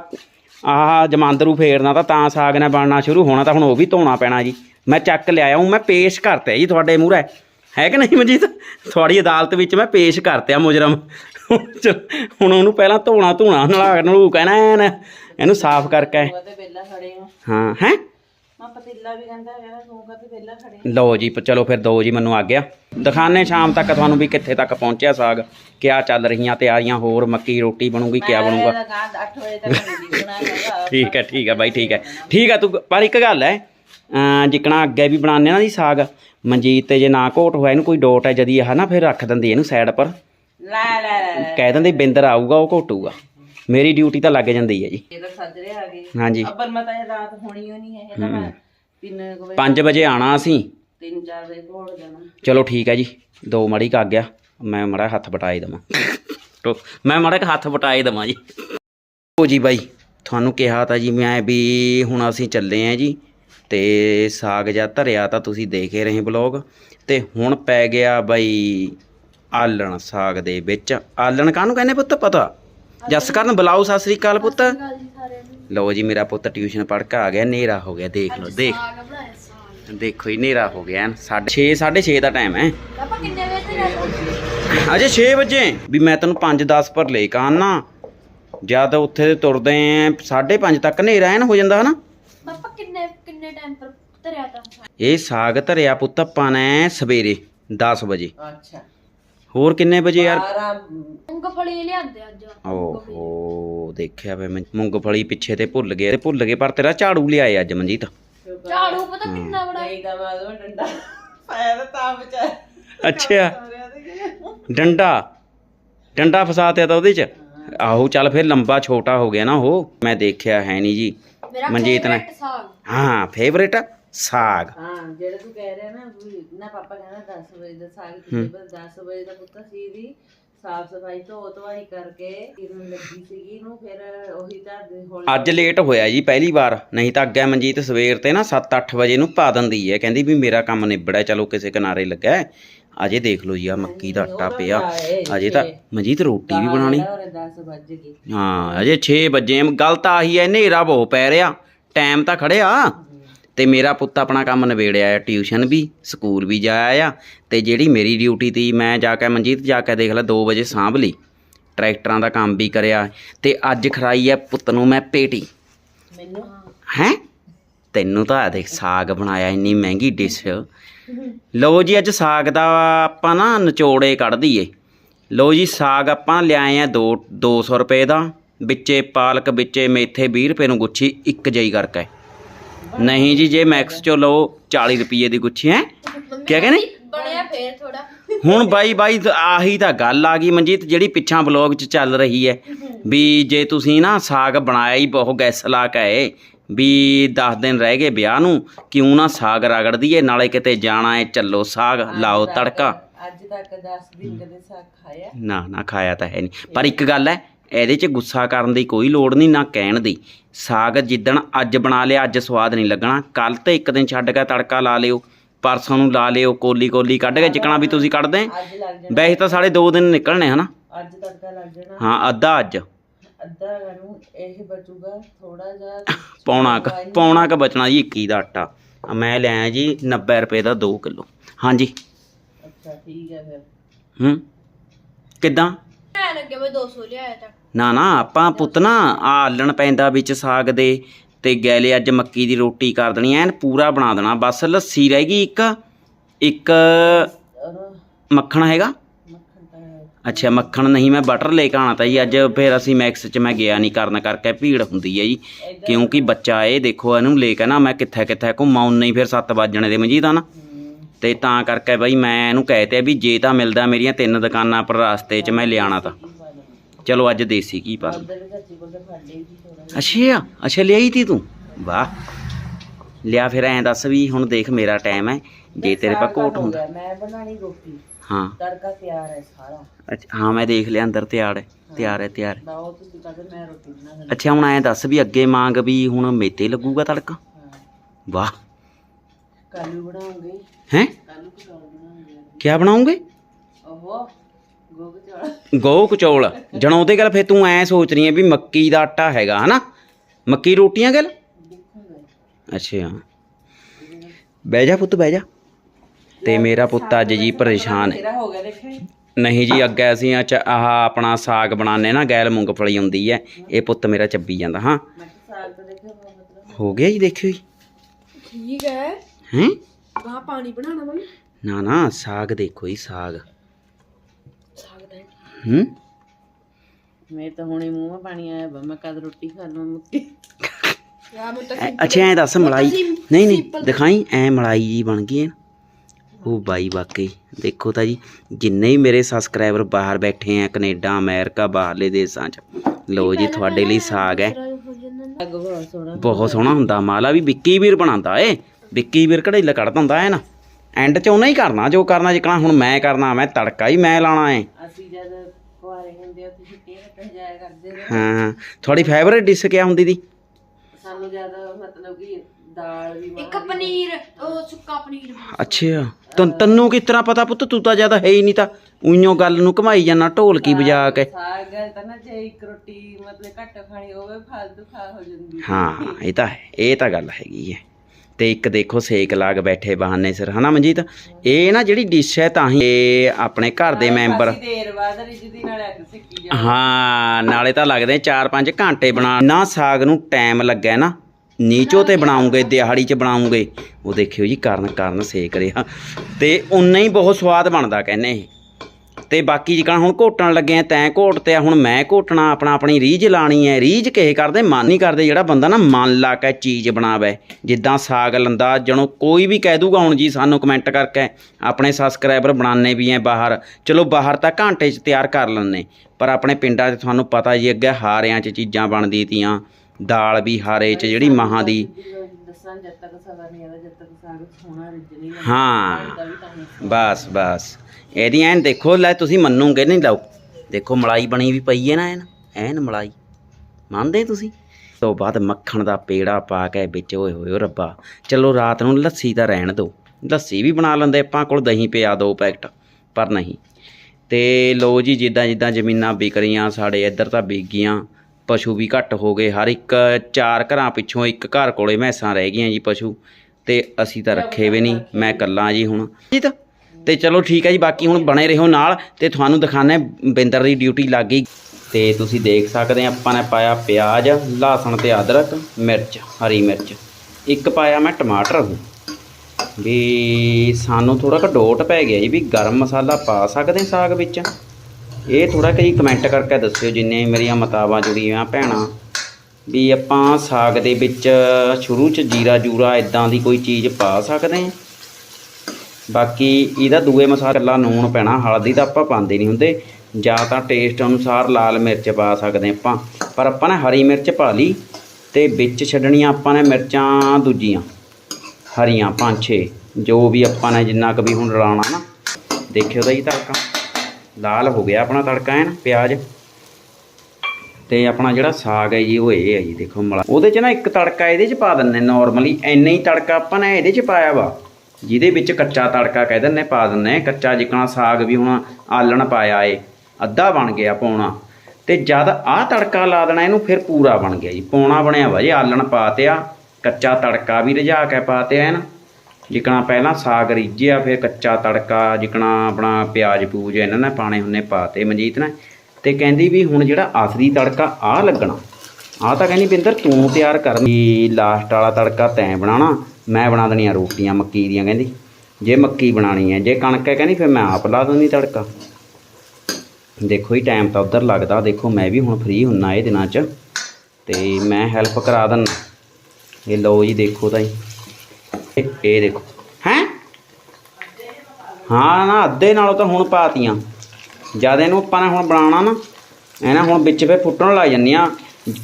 ਆਹ ਜਮਾਂਦਰੂ ਫੇਰਨਾ ਤਾਂ ਤਾਂ ਸਾਗ ਨੇ ਬਣਨਾ ਸ਼ੁਰੂ ਹੋਣਾ ਤਾਂ ਹੁਣ ਉਹ ਵੀ ਧੋਣਾ ਪੈਣਾ ਜੀ। ਮੈਂ ਚੱਕ ਲਿਆਇਆ ਹੂੰ ਮੈਂ ਪੇਸ਼ ਕਰਤਾ ਜੀ ਤੁਹਾਡੇ ਮੂਹਰੇ। ਹੈ ਕਿ ਨਹੀਂ ਮਨਜੀਤ? ਤੁਹਾਡੀ ਅਦਾਲਤ ਵਿੱਚ ਮੈਂ ਪੇਸ਼ ਕਰਤਿਆ ਮੁਜਰਮ। ਹੁਣ ਉਹਨੂੰ ਪਹਿਲਾਂ ਧੋਣਾ ਧੋਣਾ ਨਲਾ ਨਲੂ ਕਹਿਣਾ ਇਹਨੂੰ ਸਾਫ਼ ਕਰਕੇ। ਹਾਂ ਹੈ? ਮੈਂ ਪਤੀਲਾ ਵੀ ਕਹਿੰਦਾ ਕਹਿੰਦਾ ਤੂੰ ਕਦੇ ਪਹਿਲਾਂ ਖੜੇ ਲਓ ਜੀ ਪ- ਚਲੋ ਫਿਰ ਦੋ ਜੀ ਮੈਨੂੰ ਆ ਗਿਆ। ਦਿਖਾਣੇ ਸ਼ਾਮ ਤੱਕ ਤੁਹਾਨੂੰ ਵੀ ਕਿੱਥੇ ਤੱਕ ਪਹੁੰਚਿਆ ਸਾਗ ਕਿਆ ਚੱਲ ਰਹੀਆਂ ਤਿਆਰੀਆਂ ਹੋਰ ਮੱਕੀ ਰੋਟੀ ਬਣੂਗੀ ਕਿਆ ਬਣੂਗਾ? ਮੈਂ ਲਗਾ 8 ਵਜੇ ਤੱਕ ਨਹੀਂ ਬਣਾ ਹੈਗਾ। ਠੀਕ ਹੈ ਠੀਕ ਹੈ ਬਾਈ ਠੀਕ ਹੈ। ਠੀਕ ਹੈ ਤੂੰ ਪਰ ਇੱਕ ਗੱਲ ਹੈ ਅਮ ਜਿੱਕਣਾ ਅੱਗੇ ਵੀ ਬਣਾਉਂਦੇ ਨਾ ਦੀ ਸਾਗ ਮਨਜੀਤ ਤੇ ਜੇ ਨਾ ਘੋਟ ਹੋਇਆ ਇਹਨੂੰ ਕੋਈ ਡੋਟ ਹੈ ਜਦੀ ਆਹ ਨਾ ਫਿਰ ਰੱਖ ਦਿੰਦੀ ਇਹਨੂੰ ਸਾਈਡ ਪਰ। ਲੈ ਲੈ ਲੈ ਲੈ। ਕਹਿ ਦਿੰਦੇ ਬਿੰਦਰ ਆਊਗਾ ਉਹ ਘੋਟੂਗਾ। ਮੇਰੀ ਡਿਊਟੀ ਤਾਂ ਲੱਗ ਜਾਂਦੀ ਹੈ ਜੀ। ਇਹ ਤਾਂ ਸੱਜਰੇ ਆ ਗਏ ਹਾਂਜੀ। ਅੱਬਲ ਮੈਂ ਤਾਂ ਇਹ ਰਾਤ ਹੋਣੀ ਨਹੀਂ ਹੈ ਇਹ ਤਾਂ ਮੈਂ ਤਿੰਨ ਕੁ ਵਜੇ 5 ਵਜੇ ਆਣਾ ਅਸੀਂ। ਤਿੰਨ ਚਾਰ ਵਜੇ ਕੋਲ ਜਾਣਾ। ਚਲੋ ਠੀਕ ਹੈ ਜੀ ਦੋ ਮੜੀ ਕੱਗ ਗਿਆ ਮੈਂ ਮੜਾ ਹੱਥ ਬਟਾਈ ਦਵਾਂ। ਮੈਂ ਮੜਾ ਹੱਥ ਬਟਾਈ ਦਵਾਂ ਜੀ। ਉਹ ਜੀ ਬਾਈ ਤੁਹਾਨੂੰ ਕਿਹਾ ਤਾਂ ਜੀ ਮੈਂ ਵੀ ਹੁਣ ਅਸੀਂ ਚੱਲੇ ਆਂ ਜੀ ਤੇ ਸਾਗ ਜਾਂ ਧਰਿਆ ਤਾਂ ਤੁਸੀਂ ਦੇਖ ਹੀ ਰਹੇ ਬਲੌਗ ਤੇ ਹੁਣ ਪੈ ਗਿਆ ਬਾਈ ਆਲਣ ਸਾਗ ਦੇ ਵਿੱਚ। ਆਲਣ ਕਾਹਨੂੰ ਕਹਿੰਦੇ ਪੁੱਤ ਪਤਾ? ਜਸ ਕਰਨ ਬੁਲਾਓ ਸਤਿ ਸ੍ਰੀ ਅਕਾਲ ਪੁੱਤ। ਲਓ ਜੀ ਮੇਰਾ ਪੁੱਤ ਟਿਊਸ਼ਨ ਪੜ੍ਹ ਕੇ ਆ ਗਿਆ ਹਨੇਰਾ ਹੋ ਗਿਆ ਦੇਖ ਲਓ ਦੇਖ। ਦੇਖੋ ਹੀ ਹਨੇਰਾ ਹੋ ਗਿਆ 6 6:30 ਦਾ ਟਾਈਮ ਹੈ। ਕਿੰਨੇ ਵਜੇ ਅਜੇ 6 ਵਜੇ। ਵੀ ਮੈਂ ਤੈਨੂੰ 5-10 ਪਰ ਲੈ ਕੇ ਆਣਾ ਜਦ ਉੱਥੇ ਦੇ ਤੁਰਦੇ ਆਂ 5:30 ਤੱਕ ਹਨੇਰਾ ਐਨ ਹੋ ਜਾਂਦਾ ਹਨਾ? ਪਾਪਾ ਕਿੰਨੇ ਕਿੰਨੇ ਟਾਈਮ ਪਰ ਧਰਿਆ ਤਾਂ ਇਹ ਸਾਗ ਧਰਿਆ ਪੁੱਤ ਆਪਾਂ ਨੇ ਸਵੇਰੇ 10 ਵਜੇ। ਅੱਛਾ। ਹੋਰ ਕਿੰਨੇ ਵਜੇ ਯਾਰ? 12 ਮੂੰਗਫਲੀ ਲਿਆਂਦੇ ਅੱਜ। ਓਹੋ ਦੇਖਿਆ ਵੇ ਮੈਂ। ਮੂੰਗਫਲੀ ਪਿੱਛੇ ਤੇ ਭੁੱਲ ਗਏ ਤੇ ਭੁੱਲ ਗਏ ਪਰ ਤੇਰਾ ਝਾੜੂ ਲਿਆਏ ਅੱਜ ਮਨਜੀਤ। ਝਾੜੂ ਪਤਾ ਕਿੰਨਾ ਬੜਾ ਨਹੀਂ ਤਾਂ ਮੈਂ ਉਹ ਡੰਡਾ ਪਾਇਆ ਤਾਂ ਤਾਂ ਬਚਾ ਅੱਛਾ। ਡੰਡਾ ਡੰਡਾ? ਫਸਾਤਿਆ ਤਾਂ ਉਹਦੇ ਚ? ਆਹੋ ਚੱਲ ਫਿਰ ਲੰਬਾ ਛੋਟਾ ਹੋ ਗਿਆ ਨਾ ਉਹ। ਮੈਂ ਦੇਖਿਆ ਹੈ ਨਹੀਂ ਜੀ। ਮੇਰਾ ਮਨਜੀਤ ਨੇ। favorite ਸਾਗ। ਹਾਂ ਫੇਵਰੇਟ ਸਾਗ। ਹਾਂ ਜਿਹੜਾ ਤੂੰ ਕਹਿ ਰਿਹਾ ਨਾ ਵੀ ਨਾ ਪਾਪਾ ਕਹਿੰਦਾ 10 ਵਜੇ ਦਾ ਸਾਗ ਬਸ 10 ਵਜੇ ਦਾ ਪੁੱਤ ਸੀ ਦੀ ਸਾਫ਼ ਸਫ਼ਾਈ ਧੋ ਧਵਾਈ ਕਰਕੇ ਇਹਨੂੰ ਲੱਗੀ ਸੀਗੀ ਇਹਨੂੰ ਫਿਰ ਉਹੀ ਤਾਂ ਹੌਲੀ ਅੱਜ ਲੇਟ ਹੋਇਆ ਜੀ ਪਹਿਲੀ ਵਾਰ। ਨਹੀਂ ਤਾਂ ਅੱਗੇ ਮਨਜੀਤ ਸਵੇਰ ਤੇ ਨਾ 7-8 ਵਜੇ ਨੂੰ ਪਾ ਦਿੰਦੀ ਹੈ। ਕਹਿੰਦੀ ਵੀ ਮੇਰਾ ਕੰਮ ਨਿਬੜਿਆ ਚਲੋ ਕਿਸੇ ਕਿਨਾਰੇ ਲੱਗਾ ਹੈ। ਅਜੇ ਦੇਖ ਲਓ ਜੀ ਆ ਮੱਕੀ ਦਾ ਆਟਾ ਪਿਆ। ਅਜੇ ਤਾਂ ਮਨਜੀਤ ਰੋਟੀ ਵੀ ਬਣਾਣੀ ਔਰ 10 ਵੱਜ ਗਏ ਹਾਂ ਅਜੇ 6 ਵਜੇ ਗੱਲ ਤਾਂ ਆਹੀ ਹੈ ਹਨੇਰਾ ਬਹੁਤ ਪੈ ਰਿਹਾ। ਟਾਈਮ ਤਾਂ ਖੜਿਆ। ਤੇ ਮੇਰਾ ਪੁੱਤ ਆਪਣਾ ਕੰਮ ਨਵੇੜਿਆ ਹੈ ਟਿਊਸ਼ਨ ਵੀ ਸਕੂਲ ਵੀ ਜਾਇਆ ਆ ਤੇ ਜਿਹੜੀ ਮੇਰੀ ਡਿਊਟੀ ਤੀ ਮੈਂ ਜਾ ਕੇ ਮਨਜੀਤ ਜਾ ਕੇ ਦੇਖ ਲੈ 2 ਵਜੇ ਸਾਂਭ ਲਈ। ਟਰੈਕਟਰਾਂ ਦਾ ਕੰਮ ਵੀ ਕਰਿਆ ਤੇ ਅੱਜ ਖਰਾਈ ਹੈ ਪੁੱਤ ਨੂੰ ਮੈਂ ਪੇਟੀ। ਮੈਨੂੰ? ਹੈਂ? ਤੈਨੂੰ ਤਾਂ ਆ ਦੇਖ ਸਾਗ ਬਣਾਇਆ ਇੰਨੀ ਮਹਿੰਗੀ ਡਿਸ਼। ਲਓ ਜੀ ਅੱਜ ਸਾਗ ਦਾ ਆਪਾਂ ਨਾ ਨਿਚੋੜੇ ਕੱਢ ਦਈਏ। ਲਓ ਜੀ ਸਾਗ ਆਪਾਂ ਲਿਆਏ ਆ 2 200 ਰੁਪਏ ਦਾ। ਵਿੱਚੇ ਪਾਲਕ ਵਿੱਚੇ ਮੇਥੇ 20 ਰੁਪਏ ਨੂੰ ਗੁੱਛੀ ਇੱਕ ਜਈ ਕਰਕੇ। ਨਹੀਂ ਜੀ ਜੇ ਮੈਕਸ ਚੋਂ ਲਓ 40 ਰੁਪਏ ਦੀ ਗੁੱਛੀ ਹੈ? ਕਿਆ ਕਹਿੰਦੇ? ਬਣਿਆ ਫੇਰ ਥੋੜਾ ਹੁਣ ਬਾਈ ਬਾਈ ਆਹੀ ਤਾਂ ਗੱਲ ਆ ਗਈ ਮਨਜੀਤ ਜਿਹੜੀ ਪਿੱਛਾਂ ਬਲੌਗ 'ਚ ਚੱਲ ਰਹੀ ਹੈ। ਵੀ ਜੇ ਤੁਸੀਂ ਨਾ ਸਾਗ ਬਣਾਇਆ ਹੀ ਬਹੁਤ ਗੈਸ ਲਾ ਕੇ ਆਏ ਵੀ 10 ਦਿਨ ਰਹਿ ਗਏ ਵਿਆਹ ਨੂੰ ਕਿਉਂ ਨਾ ਸਾਗ ਰਗੜ ਦਈਏ ਨਾਲੇ ਕਿਤੇ ਜਾਣਾ ਹੈ ਚੱਲੋ ਸਾਗ ਲਾਓ ਤੜਕਾ। ਅੱਜ ਤੱਕ 10 ਦਿਨ ਕਦੇ ਸਾਗ ਖਾਇਆ? ਨਾ ਨਾ ਖਾਇਆ ਤਾਂ ਹੈ ਨਹੀਂ। ਪਰ ਇੱਕ ਗੱਲ ਹੈ ਇਹਦੇ 'ਚ ਗੁੱਸਾ ਕਰਨ ਦੀ ਕੋਈ ਲੋੜ ਨਹੀਂ ਨਾ ਕਹਿਣ ਦੀ। ਸਾਗ ਜਿੱਦਣ ਅੱਜ ਬਣਾ ਲਿਆ ਅੱਜ ਸਵਾਦ ਨਹੀਂ ਲੱਗਣਾ। ਕੱਲ ਤੇ ਇੱਕ ਦਿਨ ਛੱਡ ਕੇ ਤੜਕਾ ਲਾ ਲਿਓ ਪਰਸੋਂ ਨੂੰ ਲਾ ਲਿਓ ਕੋਲੀ ਕੋਲੀ ਕੱਢ ਕੇ ਜਿਕਣਾ ਵੀ ਤੁਸੀਂ ਕੱਢਦੇ ਅੱਜ ਲੱਗ ਜਾਣਾ। ਵੈਸੇ ਤਾਂ ਸਾਡੇ 2 ਦਿਨ ਨਿਕਲਣੇ ਹਨਾ। ਅੱਜ ਤੜਕਾ ਲੱਗ ਜਾਣਾ। ਹਾਂ ਅੱਧਾ ਅੱਜ। ਅੱਧਾ ਨੂੰ ਇਹ ਬਚੂਗਾ ਥੋੜਾ ਜਿਹਾ। ਪੌਣਾ ਕ ਪੌਣਾ ਕ ਬਚਣਾ ਜੀ 21 ਦਾ ਆਟਾ। ਆ ਮੈਂ ਲਿਆ ਜੀ 90 ਰੁਪਏ ਦਾ 2 ਕਿਲੋ। ਹਾਂਜੀ। ਅੱਛਾ ਠੀਕ ਹੈ ਫਿਰ। ਹੂੰ। ਕਿੱਦਾਂ? ਐ ਲੱਗੇ ਮੈਂ 200 ਲਿਆਇਆ ਤਾਂ। ਨਾ ਨਾ ਆਪਾਂ ਪੁੱਤ ਨਾ ਆ ਆਲਣ ਪੈਂਦਾ ਵਿੱਚ ਸਾਗ ਦੇ ਤੇ ਗੈਲੇ ਅੱਜ ਮੱਕੀ ਦੀ ਰੋਟੀ ਕਰ ਦੇਣੀ ਐਨ ਪੂਰਾ ਬਣਾ ਦੇਣਾ। ਬਸ ਲੱਸੀ ਰਹਿ ਗਈ ਇੱਕ ਇੱਕ ਮੱਖਣ ਹੈਗਾ? ਅੱਛਾ ਮੱਖਣ ਨਹੀਂ ਮੈਂ ਬਟਰ ਲੈ ਕੇ ਆਣਾ ਤਾਂ ਜੀ। ਅੱਜ ਫਿਰ ਅਸੀਂ ਮੈਕਸ 'ਚ ਮੈਂ ਗਿਆ ਨਹੀਂ ਕਰਨ ਕਰਕੇ ਭੀੜ ਹੁੰਦੀ ਹੈ ਜੀ। ਕਿਉਂਕਿ ਬੱਚਾ ਇਹ ਦੇਖੋ ਇਹਨੂੰ ਲੈ ਕੇ ਨਾ ਮੈਂ ਕਿੱਥੇ ਕਿੱਥੇ ਘੁੰਮਾਂ ਉਨੇ ਹੀ ਫਿਰ 7 ਵਜਣੇ ਦੇ ਮਜੀਦ ਆ ਨਾ ਤੇ ਤਾਂ ਕਰਕੇ ਬਈ ਮੈਂ ਇਹਨੂੰ ਕਹਿ ਤੇ ਵੀ ਜੇ ਤਾਂ ਮਿਲਦਾ ਮੇਰੀਆਂ ਤਿੰਨ ਦੁਕਾਨਾਂ ਪਰ ਰਸਤੇ 'ਚ ਮੈਂ ਲਿਆਣਾ ਤਾਂ। ਚਲੋ ਅੱਜ ਦੇਸੀ ਕੀ ਪਾ ਅੱਛਾ ਅੱਛਾ ਲਿਆਈ ਤੀ ਤੂੰ? ਵਾਹ। ਲਿਆ ਫਿਰ ਐਂ ਦੱਸ ਵੀ ਹੁਣ ਦੇਖ ਮੇਰਾ ਟਾਈਮ ਹੈ ਜੇ ਤੇਰੇ ਪਾ ਕੋਟ ਹੁੰਦਾ। ਮੈਂ ਬਣਾਣੀ ਰੋਟੀ। ਹਾਂ। ਤੜਕਾ ਤਿਆਰ ਹੈ ਸਾਰਾ। ਅੱਛਾ ਹਾਂ ਮੈਂ ਦੇਖ ਲਿਆ ਅੰਦਰ ਤਿਆਰ ਹੈ ਤਿਆਰ ਹੈ ਤਿਆਰ ਹੈ। ਬਾਓ ਤੁਸੀਂ ਕਹਿੰਦੇ ਮੈਂ ਰੋਟੀ ਬਣਾ ਲੈਂਦੀ ਅੱਛਾ ਹੁਣ ਐਂ ਦੱਸ ਵੀ ਅੱਗੇ ਮੰਗ ਵੀ ਹੁਣ ਮੇਤੇ ਲੱਗੂਗਾ ਤੜਕਾ? ਵਾਹ। ਕਾਲੂ ਬਣਾਉਂਗੇ। ਹੈ? ਕਾਲੂ ਚੌਲ ਬਣਾਉਂਗੇ ਕੀ ਬਣਾਉਂਗੇ? ਉਹ ਗੋਗ ਚੌਲ ਗੋ ਕਚੌਲ। ਜਣਾਉਂਦੇ ਗੱਲ ਫੇ ਤੂੰ ਐ ਸੋਚ ਰਹੀ ਹੈ ਵੀ ਮੱਕੀ ਦਾ ਆਟਾ ਹੈਗਾ ਹਨਾ? ਮੱਕੀ ਰੋਟੀਆਂ ਗੱਲ? ਦੇਖਾਂਗੇ। ਅੱਛਾ। ਬਹਿ ਜਾ ਪੁੱਤ ਬਹਿ ਜਾ। ਤੇ ਮੇਰਾ ਪੁੱਤ ਅੱਜ ਜੀ ਪਰੇਸ਼ਾਨ ਹੈ। ਤੇਰਾ ਹੋ ਗਿਆ ਦੇਖੇ ਨਹੀਂ ਜੀ ਅੱਗੇ ਅਸੀਂ ਆ ਚ- ਆਹ ਆਪਣਾ ਸਾਗ ਬਣਾਉਂਦੇ ਨਾ ਗੈਲ ਮੂੰਗਫਲੀ ਹੁੰਦੀ ਹੈ। ਇਹ ਪੁੱਤ ਮੇਰਾ ਚੱਬੀ ਜਾਂਦਾ ਹਾਂ। ਮੈਂ ਕਿਹਾ ਸਾਗ ਤਾਂ ਦੇਖੋ ਮਤਲਬ ਹੋ ਗਿਆ ਜੀ ਦੇਖਿਓ ਜੀ। ਠੀਕ ਹੈ। ਹੈਂ? ਗਾਂ ਪਾਣੀ ਬਣਾਉਣਾ ਬਈ। ਨਾ ਨਾ ਸਾਗ ਦੇਖੋ ਜੀ ਸਾਗ। ਸਾਗ ਦਾ ਹੂੰ। ਮੇਰੇ ਤਾਂ ਹੁਣੇ ਮੂੰਹ 'ਚ ਪਾਣੀ ਆਇਆ ਵਾ ਮੈਂ ਕਦ ਰੋਟੀ ਖਾ ਲਵਾਂ ਮੁੱਕੀ। ਯਾ ਮੈਂ ਤਾਂ ਐ- ਅੱਛਾ ਐ ਦੱਸ ਮਲਾਈ। ਨਹੀਂ ਨਹੀਂ ਦਿਖਾਈ ਐ ਮਲਾਈ ਜੀ ਬਣ ਗਈ ਹੈ ਉਹ ਬਾਈ ਵਾਕਈ। ਦੇਖੋ ਤਾਂ ਜੀ ਜਿੰਨੇ ਹੀ ਮੇਰੇ ਸਬਸਕ੍ਰਾਈਬਰ ਬਾਹਰ ਬੈਠੇ ਆ ਕੈਨੇਡਾ ਅਮਰੀਕਾ ਬਾਹਰਲੇ ਦੇਸ਼ਾਂ 'ਚ ਲੋ ਜੀ ਤੁਹਾਡੇ ਲਈ ਸਾਗ ਹੈ ਹੋ ਬਹੁਤ ਸੋਹਣਾ ਹੁੰਦਾ। ਮਾਲਾ ਵੀ ਵਿੱਕੀ ਵੀਰ ਬਣਾਉਂਦਾ ਏ। ਵਿੱਕੀ ਵੀਰ ਕਢਾਈਲਾ ਕੱਢ ਦਿੰਦਾ ਐ ਨਾ ਐਂਡ 'ਚ ਉਹਨੇ ਹੀ ਕਰਨਾ ਜੋ ਕਰਨਾ ਜਿਕਣਾ ਹੁਣ ਮੈਂ ਕਰਨਾ ਮੈਂ ਤੜਕਾ ਹੀ ਮੈਂ ਲਾਣਾ ਏ ਅਸੀਂ ਜਦ ਕੁਆਰੇ ਹੁੰਦੇ ਕਰਦੇ ਰਹੇ। ਹਾਂ ਹਾਂ। ਤੁਹਾਡੀ ਫੇਵਰੇਟ ਡਿਸ਼ ਕਿਆ ਹੁੰਦੀ ਦੀ? ਸਾਨੂੰ ਜ਼ਿਆਦਾ ਮਤਲਬ ਕਿ ਦਾਲ ਵੀ ਇੱਕ ਪਨੀਰ ਉਹ ਸੁੱਕਾ ਪਨੀਰ ਅੱਛਾ ਤਨ ਤੈਨੂੰ ਕਿਸ ਤਰ੍ਹਾਂ ਪਤਾ ਪੁੱਤ? ਤੂੰ ਤਾਂ ਜ਼ਿਆਦਾ ਹੈ ਹੀ ਨਹੀਂ ਤਾਂ। ਉਈਓ ਗੱਲ ਨੂੰ ਘਮਾਈ ਜਾਂਦਾ ਢੋਲਕੀ ਵਜਾ ਕੇ। ਸਾਗ ਤਾਂ ਨਾ ਜੇ ਇੱਕ ਰੋਟੀ ਮਤਲਬ ਘੱਟ ਖਾਣੀ ਹੋਵੇ ਫਾਲਤੂ ਖਾ ਹੋ ਜਾਂਦੀ। ਹਾਂ ਇਹ ਤਾਂ ਹੈ ਇਹ ਤਾਂ ਗੱਲ ਹੈਗੀ ਹੈ ਤੇ ਇੱਕ ਦੇਖੋ ਸੇਕ ਲਾਗ ਬੈਠੇ ਬਹਾਨੇ ਸਿਰ ਹਨਾ ਮਨਜੀਤ? ਇਹ ਨਾ ਜਿਹੜੀ ਡਿਸ਼ ਹੈ ਤਾਂ ਹੀ ਇਹ ਆਪਣੇ ਘਰ ਦੇ ਮੈਂਬਰ ਅਸੀਂ ਦੇਰ ਬਾਅਦ ਰਿਜਦੀ ਨਾਲ ਅੱਗ ਸਿੱਕੀ ਜਾ ਹਾਂ ਨਾਲੇ ਤਾਂ ਲੱਗਦੇ 4-5 ਘੰਟੇ ਬਣਾ ਨਾ ਸਾਗ ਨੂੰ ਟਾਈਮ ਲੱਗਾ ਨਾ ਨੀਚੋ ਤੇ ਬਣਾਉਂਗੇ ਦਿਹਾੜੀ 'ਚ ਬਣਾਉਂਗੇ। ਉਹ ਦੇਖਿਓ ਜੀ ਕਾਰਨ ਕਾਰਨ ਸੇਕ ਰਿਹਾ। ਤੇ ਉਨਾ ਹੀ ਬਹੁਤ ਸਵਾਦ ਬਣਦਾ ਕਹਿੰਦੇ ਇਹ। ਤੇ ਬਾਕੀ ਜਿਕਣਾ ਹੁਣ ਘੋਟਣ ਲੱਗੇ ਆ ਤੈਂ ਘੋਟ ਤੇ ਹੁਣ ਮੈਂ ਘੋਟਣਾ ਆਪਣਾ ਆਪਣੀ ਰੀਝ ਲਾਣੀ ਹੈ ਰੀਝ ਕਿਸੇ ਕਰਦੇ ਮਨ ਨਹੀਂ ਕਰਦੇ ਜਿਹੜਾ ਬੰਦਾ ਨਾ ਮਨ ਲਾ ਕੇ ਚੀਜ਼ ਬਣਾਵੇ। ਜਿੱਦਾਂ ਸਾਗ ਲੰਦਾ ਜਣੋ ਕੋਈ ਵੀ ਕਹਿ ਦੂਗਾ ਹੁਣ ਜੀ ਸਾਨੂੰ ਕਮੈਂਟ ਕਰਕੇ ਆਪਣੇ ਸਬਸਕ੍ਰਾਈਬਰ ਬਣਾਉਂਦੇ ਵੀ ਐ ਬਾਹਰ। ਚਲੋ ਬਾਹਰ ਤਾਂ ਘੰਟੇ 'ਚ ਤਿਆਰ ਕਰ ਲੈਂਦੇ ਪਰ ਆਪਣੇ ਪਿੰਡਾਂ 'ਚ ਤੁਹਾਨੂੰ ਪਤਾ ਜੀ ਅੱਗੇ ਹਾਰਿਆਂ 'ਚ ਚੀਜ਼ਾਂ ਬਣਦੀ ਤੀਆਂ ਦਾਲ ਵੀ ਹਾਰੇ 'ਚ ਜਿਹੜੀ ਮਹਾਂ ਦੀ। ਹੀ ਬਸ ਬਸ। ਇਹਦੀ ਐਨ ਦੇਖੋ, ਲੈ ਤੁਸੀਂ ਮੰਨੋਗੇ ਨਹੀਂ, ਲਓ। ਦੇਖੋ, ਮਲਾਈ ਬਣੀ ਵੀ ਪਈ ਹੈ ਨਾ ਐਨ ਐਨ ਮਲਾਈ। ਮੰਨਦੇ ਤੁਸੀਂ? ਤੋਂ ਬਾਅਦ ਮੱਖਣ ਦਾ ਪੇੜਾ ਪਾ ਕੇ ਵਿੱਚ, ਓਏ ਹੋਏ ਓ ਰੱਬਾ। ਚਲੋ, ਰਾਤ ਨੂੰ ਲੱਸੀ ਤਾਂ ਰਹਿਣ ਦਿਓ। ਲੱਸੀ ਵੀ ਬਣਾ ਲੈਂਦੇ, ਆਪਾਂ ਕੋਲ ਦਹੀਂ ਪਿਆ ਦੋ ਪੈਕਟ, ਪਰ ਨਹੀਂ। ਤੇ ਲੋ ਜੀ, ਜਿੱਦਾਂ ਜਿੱਦਾਂ ਜ਼ਮੀਨਾਂ ਵਿਕ ਰਹੀਆਂ, ਸਾਡੇ ਇੱਧਰ ਤਾਂ ਵਿਕ ਗਈਆਂ। ਪਸ਼ੂ ਵੀ ਘੱਟ ਹੋ ਗਏ, ਹਰ ਇੱਕ, ਚਾਰ ਘਰਾਂ ਪਿੱਛੋਂ ਇੱਕ ਘਰ ਕੋਲੇ ਮੈਸਾਂ ਰਹਿ ਗਈਆਂ ਜੀ ਪਸ਼ੂ। ਤੇ ਅਸੀਂ ਤਾਂ ਰੱਖੇ ਵੀ ਨਹੀਂ, ਮੈਂ ਕੱਲਾ ਜੀ ਹੁਣ। ਜੀ ਤਾਂ ਤੇ ਚਲੋ ਠੀਕ ਹੈ ਜੀ, ਬਾਕੀ ਹੁਣ ਬਣੇ ਰਹੋ ਨਾਲ ਤੇ ਤੁਹਾਨੂੰ ਦਿਖਾਣਾ ਬਿੰਦਰ ਦੀ ਡਿਊਟੀ ਲੱਗ ਗਈ। ਤੇ ਤੁਸੀਂ ਦੇਖ ਸਕਦੇ ਆ ਆਪਾਂ ਨੇ ਪਾਇਆ ਪਿਆਜ਼ ਲਹਸਣ ਤੇ ਅਦਰਕ, ਮਿਰਚ, ਹਰੀ ਮਿਰਚ। ਇੱਕ ਪਾਇਆ ਮੈਂ ਟਮਾਟਰ। ਵੀ ਸਾਨੂੰ ਥੋੜਾ ਕੁ ਡੋਟ ਪੈ ਗਿਆ ਜੀ, ਵੀ ਗਰਮ ਮਸਾਲਾ ਪਾ ਸਕਦੇ ਸਾਗ ਵਿੱਚ। ਇਹ ਥੋੜਾ ਕਿ ਕਮੈਂਟ ਕਰਕੇ ਦੱਸਿਓ ਜਿੰਨੇ ਮੇਰੀਆਂ ਮਤਾਬਾਂ ਜੁੜੀਆਂ ਭੈਣਾਂ। ਵੀ ਆਪਾਂ ਸਾਗ ਦੇ ਵਿੱਚ ਸ਼ੁਰੂ ਚ ਜੀਰਾ ਜੂਰਾ ਇਦਾਂ ਦੀ ਕੋਈ ਚੀਜ਼ ਪਾ ਸਕਦੇ ਹਾਂ। ਬਾਕੀ ਇਹਦਾ ਦੂਏ ਮਸਾਲੇ ਇਕੱਲਾ ਨੂਣ ਪੈਣਾ, ਹਲਦੀ ਤਾਂ ਆਪਾਂ ਪਾਉਂਦੇ ਨਹੀਂ ਹੁੰਦੇ। ਜਾਂ ਤਾਂ ਟੇਸਟ ਅਨੁਸਾਰ ਲਾਲ ਮਿਰਚ ਪਾ ਸਕਦੇ ਆਪਾਂ। ਪਰ ਆਪਾਂ ਨੇ ਹਰੀ ਮਿਰਚ ਪਾ ਲਈ ਤੇ ਵਿੱਚ ਛੱਡਣੀਆਂ ਆਪਾਂ ਨੇ ਮਿਰਚਾਂ ਦੂਜੀਆਂ। ਹਰੀਆਂ ਪੰਜ ਛੇ, ਜੋ ਵੀ ਆਪਾਂ ਨੇ ਜਿੰਨਾ ਕੁ ਵੀ ਹੁਣ ਰਲਾਉਣਾ ਨਾ। ਦੇਖਿਓ ਤਾਂ ਜੀ ਤੜਕਾ। ਲਾਲ ਹੋ ਗਿਆ ਆਪਣਾ ਤੜਕਾ ਐਨ, ਪਿਆਜ਼। ਤੇ ਆਪਣਾ ਜਿਹੜਾ ਸਾਗ ਹੈ ਜੀ, ਉਹ ਇਹ ਹੈ ਜੀ, ਦੇਖੋ ਮਲਾ। ਉਹਦੇ 'ਚ ਨਾ ਇੱਕ ਤੜਕਾ ਇਹਦੇ 'ਚ ਪਾ ਦਿੰਨੇ ਨਾਰਮਲੀ ਐਨਾ ਹੀ ਤੜਕਾ ਆਪਾਂ ਨੇ ਇਹਦੇ 'ਚ ਪਾਇਆ ਵਾ। ਜਿਹਦੇ ਵਿੱਚ ਕੱਚਾ ਤੜਕਾ ਕਹਿ ਦਿੰਨੇ ਪਾ ਦਿੰਨੇ ਕੱਚਾ ਜਿਕਣਾ ਸਾਗ ਵੀ ਹੁਣ ਆਲਣ ਪਾਇਆ ਏ, ਅੱਧਾ ਬਣ ਗਿਆ ਪੌਣਾ। ਤੇ ਜਦ ਆਹ ਤੜਕਾ ਲਾ ਦੇਣਾ, ਇਹਨੂੰ ਫਿਰ ਪੂਰਾ ਬਣ ਗਿਆ ਜੀ। ਪੌਣਾ ਬਣਿਆ ਵਾ ਜੀ, ਆਲਣ ਪਾਤਿਆ ਕੱਚਾ ਤੜਕਾ ਵੀ ਰਝਾ ਕੇ ਪਾਤਿਆ ਐਨ ਜਿਕਣਾ ਪਹਿਲਾਂ ਸਾਗ ਰੀਝਿਆ, ਫਿਰ ਕੱਚਾ ਤੜਕਾ, ਜਿਕਣਾ ਆਪਣਾ ਪਿਆਜ਼ ਪੂਜ ਇਹਨਾਂ ਨੇ ਪਾਣੇ ਹੁੰਨੇ ਪਾਤੇ ਮਨਜੀਤ ਨੇ। ਤੇ ਕਹਿੰਦੀ ਵੀ ਹੁਣ ਜਿਹੜਾ ਆਖਰੀ ਤੜਕਾ ਆ ਲੱਗਣਾ। ਆ ਤਾਂ ਕਹਿੰਦੀ ਬਿੰਦਰ ਤੂੰ ਤਿਆਰ ਕਰਨੀ ਲਾਸਟ ਵਾਲਾ ਤੜਕਾ ਤੈਂ ਬਣਾਉਣਾ। ਮੈਂ ਬਣਾ ਦੇਣੀਆਂ ਰੋਟੀਆਂ, ਮੱਕੀ ਦੀਆਂ, ਕਹਿੰਦੀ। ਜੇ ਮੱਕੀ ਬਣਾਣੀ ਹੈ, ਜੇ ਕਣਕ ਹੈ, ਕਹਿੰਦੀ, ਫਿਰ ਮੈਂ ਆਪ ਲਾ ਦਿੰਦੀ ਤੜਕਾ। ਦੇਖੋ ਹੀ ਟਾਈਮ ਤਾਂ ਉਧਰ ਲੱਗਦਾ। ਦੇਖੋ, ਮੈਂ ਵੀ ਹੁਣ ਫ੍ਰੀ ਹੁੰਨਾ ਇਹ ਦਿਨਾਂ 'ਚ, ਤੇ ਮੈਂ ਹੈਲਪ ਕਰਾ ਦਿੰਦਾ ਇਹ ਲਓ ਜੀ, ਦੇਖੋ ਤਾਂ ਜੀ। ਇਹ ਦੇਖੋ। ਹੈ? ਹਾਂ, ਨਾ, ਅੱਧੇ ਨਾਲੋਂ ਤਾਂ ਹੁਣ ਪਾਤੀਆਂ। ਜ਼ਿਆਦਾ ਇਹਨੂੰ ਆਪਾਂ ਨੇ ਹੁਣ ਬਣਾਉਣਾ ਨਾ ਇਹ ਨਾ ਹੁਣ ਵਿੱਚ ਫੇ ਫੁੱਟਣ ਲੱਗ ਜੰਨੀਆਂ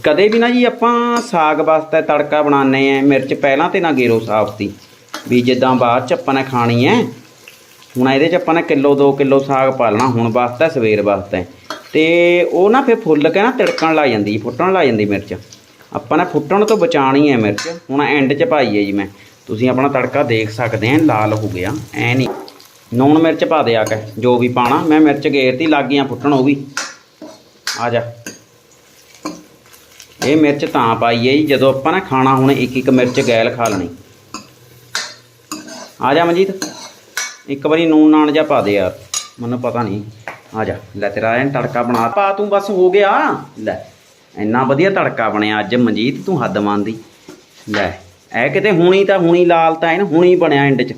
ਕਦੇ ਵੀ ਨਾ ਜੀ ਆਪਾਂ ਸਾਗ ਵਾਸਤੇ ਤੜਕਾ ਬਣਾਉਂਦੇ ਆ ਮਿਰਚ ਪਹਿਲਾਂ ਤੇ ਨਾ ਗੇਰੋ ਸਾਫ਼ ਦੀ। ਵੀ ਜਿੱਦਾਂ ਬਾਅਦ ਚ ਆਪਾਂ ਨੇ ਖਾਣੀ ਹੈ, ਹੁਣ ਇਹਦੇ ਚ ਆਪਾਂ ਨੇ ਕਿਲੋ 2 ਕਿਲੋ ਸਾਗ ਪਾ ਲੈਣਾ, ਹੁਣ ਵਾਸਤੇ, ਸਵੇਰ ਵਾਸਤੇ। ਤੇ ਉਹ ਨਾ ਫਿਰ ਫੁੱਲ ਕੇ ਨਾ ਤਿੜਕਣ ਲੱਗ ਜਾਂਦੀ ਫੁੱਟਣ ਲੱਗ ਜਾਂਦੀ ਮਿਰਚ। ਆਪਾਂ ਨੇ ਫੁੱਟਣ ਤੋਂ ਬਚਾਣੀ ਹੈ ਮਿਰਚ, ਹੁਣ ਐਂਡ 'ਚ ਪਾਈ ਹੈ ਜੀ ਮੈਂ। ਤੁਸੀਂ ਆਪਣਾ ਤੜਕਾ ਦੇਖ ਸਕਦੇ ਆ ਲਾਲ ਹੋ ਗਿਆ, ਐ ਨਹੀਂ। ਨੂਣ ਮਿਰਚ ਪਾ ਦੇ ਆ ਕੇ, ਜੋ ਵੀ ਪਾਣਾ ਮੈਂ ਮਿਰਚ ਗੇਰਤੀ, ਲੱਗ ਗਈਆਂ ਫੁੱਟਣ, ਉਹ ਵੀ। ਆ ਜਾ। ਇਹ ਮਿਰਚ ਤਾਂ ਪਾਈ ਹੈ ਜੀ, ਜਦੋਂ ਆਪਾਂ ਨਾ ਖਾਣਾ ਹੁਣ ਇੱਕ ਇੱਕ ਮਿਰਚ ਗੈਲ ਖਾ ਲੈਣੀ। ਆ ਜਾ ਮਨਜੀਤ, ਇੱਕ ਵਾਰੀ ਨੂਨ ਨਾਨ ਜਿਹਾ ਪਾ ਦੇ ਯਾਰ, ਮੈਨੂੰ ਪਤਾ ਨਹੀਂ। ਆ ਜਾ, ਲੈ ਤੇਰਾ ਐਨ ਤੜਕਾ ਬਣਾ, ਪਾ ਤੂੰ ਬਸ, ਹੋ ਗਿਆ। ਲੈ, ਇੰਨਾ ਵਧੀਆ ਤੜਕਾ ਬਣਿਆ ਅੱਜ ਮਨਜੀਤ, ਤੂੰ ਹੱਦ ਮੰਨਦੀ। ਲੈ ਐ ਕਿਤੇ ਹੁਣੀ ਤਾਂ ਹੁਣੀ ਲਾਲ ਤਾਂ ਐਨ ਹੁਣੀ ਬਣਿਆ ਐਂਡ 'ਚ।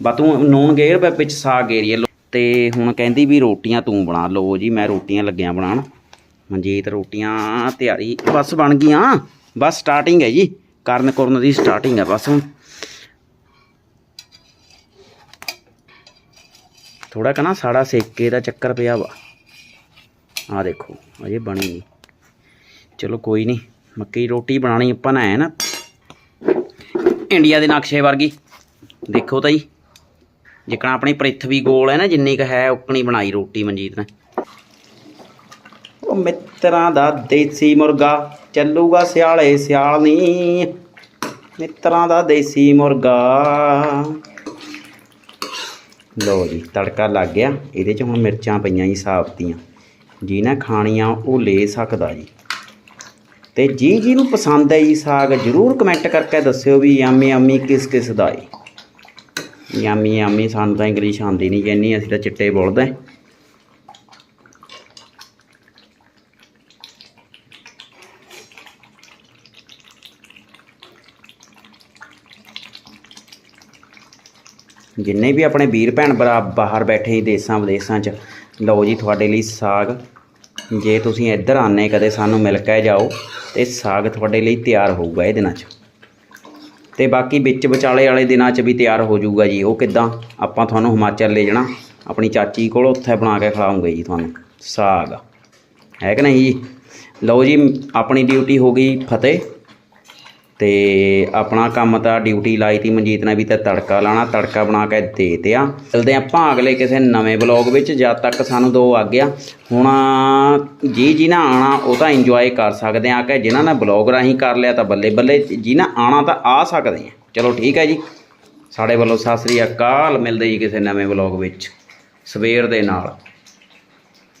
ਬਾ ਤੂੰ ਨੂਨ ਗੇਰ ਬੈ ਵਿੱਚ ਸਾਗ ਗੇਰੀਏ। ਤੇ ਹੁਣ ਕਹਿੰਦੀ ਵੀ ਰੋਟੀਆਂ ਤੂੰ ਬਣਾ, ਲਓ ਜੀ, ਮੈਂ ਰੋਟੀਆਂ ਲੱਗਿਆ ਬਣਾਉਣ। ਮਨਜੀਤ, ਰੋਟੀਆਂ, ਤਿਆਰੀ, ਬਸ ਬਣ ਗਈਆਂ। ਬਸ ਸਟਾਰਟਿੰਗ ਹੈ ਜੀ। ਕਰਨ ਕਰਨ ਦੀ ਸਟਾਰਟਿੰਗ ਹੈ ਬਸ ਹੁਣ। ਥੋੜਾ ਕਨਾ ਸਾੜਾ ਸੇਕੇ ਦਾ ਚੱਕਰ ਪਿਆ ਵਾ। ਆ ਦੇਖੋ, ਅਜੇ ਬਣੀ ਨਹੀਂ। ਚਲੋ ਕੋਈ ਨਹੀਂ, ਮੱਕੀ ਰੋਟੀ ਬਣਾਣੀ ਆਪਾਂ ਨੇ ਹੈ ਨਾ। ਇੰਡੀਆ ਦੇ ਨਕਸ਼ੇ ਵਰਗੀ। ਦੇਖੋ ਤਾਂ ਜੀ ਜਿੱਕਣਾ ਆਪਣੀ ਪ੍ਰਿਥਵੀ ਗੋਲ ਹੈ ਨਾ, ਜਿੰਨੀ ਕ ਹੈ, ਉਕਣੀ ਬਣਾਈ ਰੋਟੀ ਮਨਜੀਤ ਨੇ। ਮਿੱਤਰਾਂ ਦਾ ਦੇਸੀ ਮੁਰਗਾ ਚੱਲੂਗਾ ਸਿਆਲੇ ਸਿਆਲਨੀ ਮਿੱਤਰਾਂ ਦਾ ਦੇਸੀ ਮੁਰਗਾ। ਲਓ ਜੀ, ਤੜਕਾ ਲੱਗ ਗਿਆ। ਇਹਦੇ ਚ ਹੁਣ ਮਿਰਚਾਂ ਪਈਆਂ ਜੀ ਸਾਫਤੀਆਂ ਜਿਹਨੇ ਖਾਣੀਆਂ, ਉਹ ਲੈ ਸਕਦਾ ਜੀ। ਤੇ ਜੀ ਜੀ ਨੂੰ ਪਸੰਦ ਹੈ ਜੀ ਸਾਗ, ਜਰੂਰ ਕਮੈਂਟ ਕਰਕੇ ਦੱਸਿਓ ਵੀ ਯਾਮੀ ਯਾਮੀ ਕਿਸ ਕਿਸ ਦਾ ਹੈ ਯਾਮੀ ਯਾਮੀ ਸਾਨੂੰ ਤਾਂ ਇੰਗਲਿਸ਼ ਆਉਂਦੀ ਨਹੀਂ ਕਹਿੰਨੀ ਅਸੀਂ ਤਾਂ ਚਿੱਟੇ ਬੋਲਦੇ। ਜਿੰਨੇ ਵੀ ਆਪਣੇ ਵੀਰ ਭੈਣ ਭਰਾ ਬਾਹਰ ਬੈਠੇ ਦੇਸਾਂ ਵਿਦੇਸਾਂ 'ਚ, ਲਓ ਜੀ ਤੁਹਾਡੇ ਲਈ ਸਾਗ। ਜੇ ਤੁਸੀਂ ਇੱਧਰ ਆਨੇ ਕਦੇ ਸਾਨੂੰ ਮਿਲ ਕੇ ਜਾਓ, ਤੇ ਸਾਗ ਤੁਹਾਡੇ ਲਈ ਤਿਆਰ ਹੋਊਗਾ ਇਹ ਦਿਨਾਂ 'ਚ। ਤੇ ਬਾਕੀ ਵਿੱਚ ਵਿਚਾਲੇ ਵਾਲੇ ਦਿਨਾਂ 'ਚ ਵੀ ਤਿਆਰ ਹੋ ਜਾਊਗਾ ਜੀ, ਉਹ ਕਿੱਦਾਂ? ਆਪਾਂ ਤੁਹਾਨੂੰ ਹਿਮਾਚਲ ਲੈ ਜਾਣਾ, ਆਪਣੀ ਚਾਚੀ ਕੋਲ ਉੱਥੇ ਬਣਾ ਕੇ ਖਿਲਾਉਂਗੇ ਜੀ ਤੁਹਾਨੂੰ, ਸਾਗ। ਹੈ ਕਿ ਨਹੀਂ ਜੀ? ਲਓ ਜੀ, ਆਪਣੀ ਡਿਊਟੀ ਹੋ ਗਈ ਫਤਿਹ। ਤੇ ਆਪਣਾ ਕੰਮ ਤਾਂ ਡਿਊਟੀ ਲਾਈ ਤੀ, ਮਨਜੀਤ ਨੇ ਵੀ ਤਾਂ ਤੜਕਾ ਲਾਣਾ ਤੜਕਾ ਬਣਾ ਕੇ ਦੇ ਤਿਆ ਚਲਦੇ ਆਪਾਂ ਅਗਲੇ ਕਿਸੇ ਨਵੇਂ ਬਲੌਗ ਵਿੱਚ, ਜਦ ਤੱਕ ਸਾਨੂੰ ਦੋ ਆ ਗਿਆ। ਹੁਣ ਜੀ ਜੀ ਨਾ ਆਣਾ ਉਹ ਤਾਂ ਇੰਜੋਏ ਕਰ ਸਕਦੇ ਆ ਕਿ ਜਿਨ੍ਹਾਂ ਨੇ ਬਲੌਗ ਰਾਹੀਂ ਕਰ ਲਿਆ ਤਾਂ ਬੱਲੇ ਬੱਲੇ ਜੀ ਨਾ ਆਣਾ ਤਾਂ ਆ ਸਕਦੇ ਆ। ਚਲੋ ਠੀਕ ਹੈ ਜੀ। ਸਾਡੇ ਵੱਲੋਂ ਸਤਿ ਸ੍ਰੀ ਅਕਾਲ, ਮਿਲਦੇ ਜੀ ਕਿਸੇ ਨਵੇਂ ਬਲੌਗ ਵਿੱਚ। ਸਵੇਰ ਦੇ ਨਾਲ।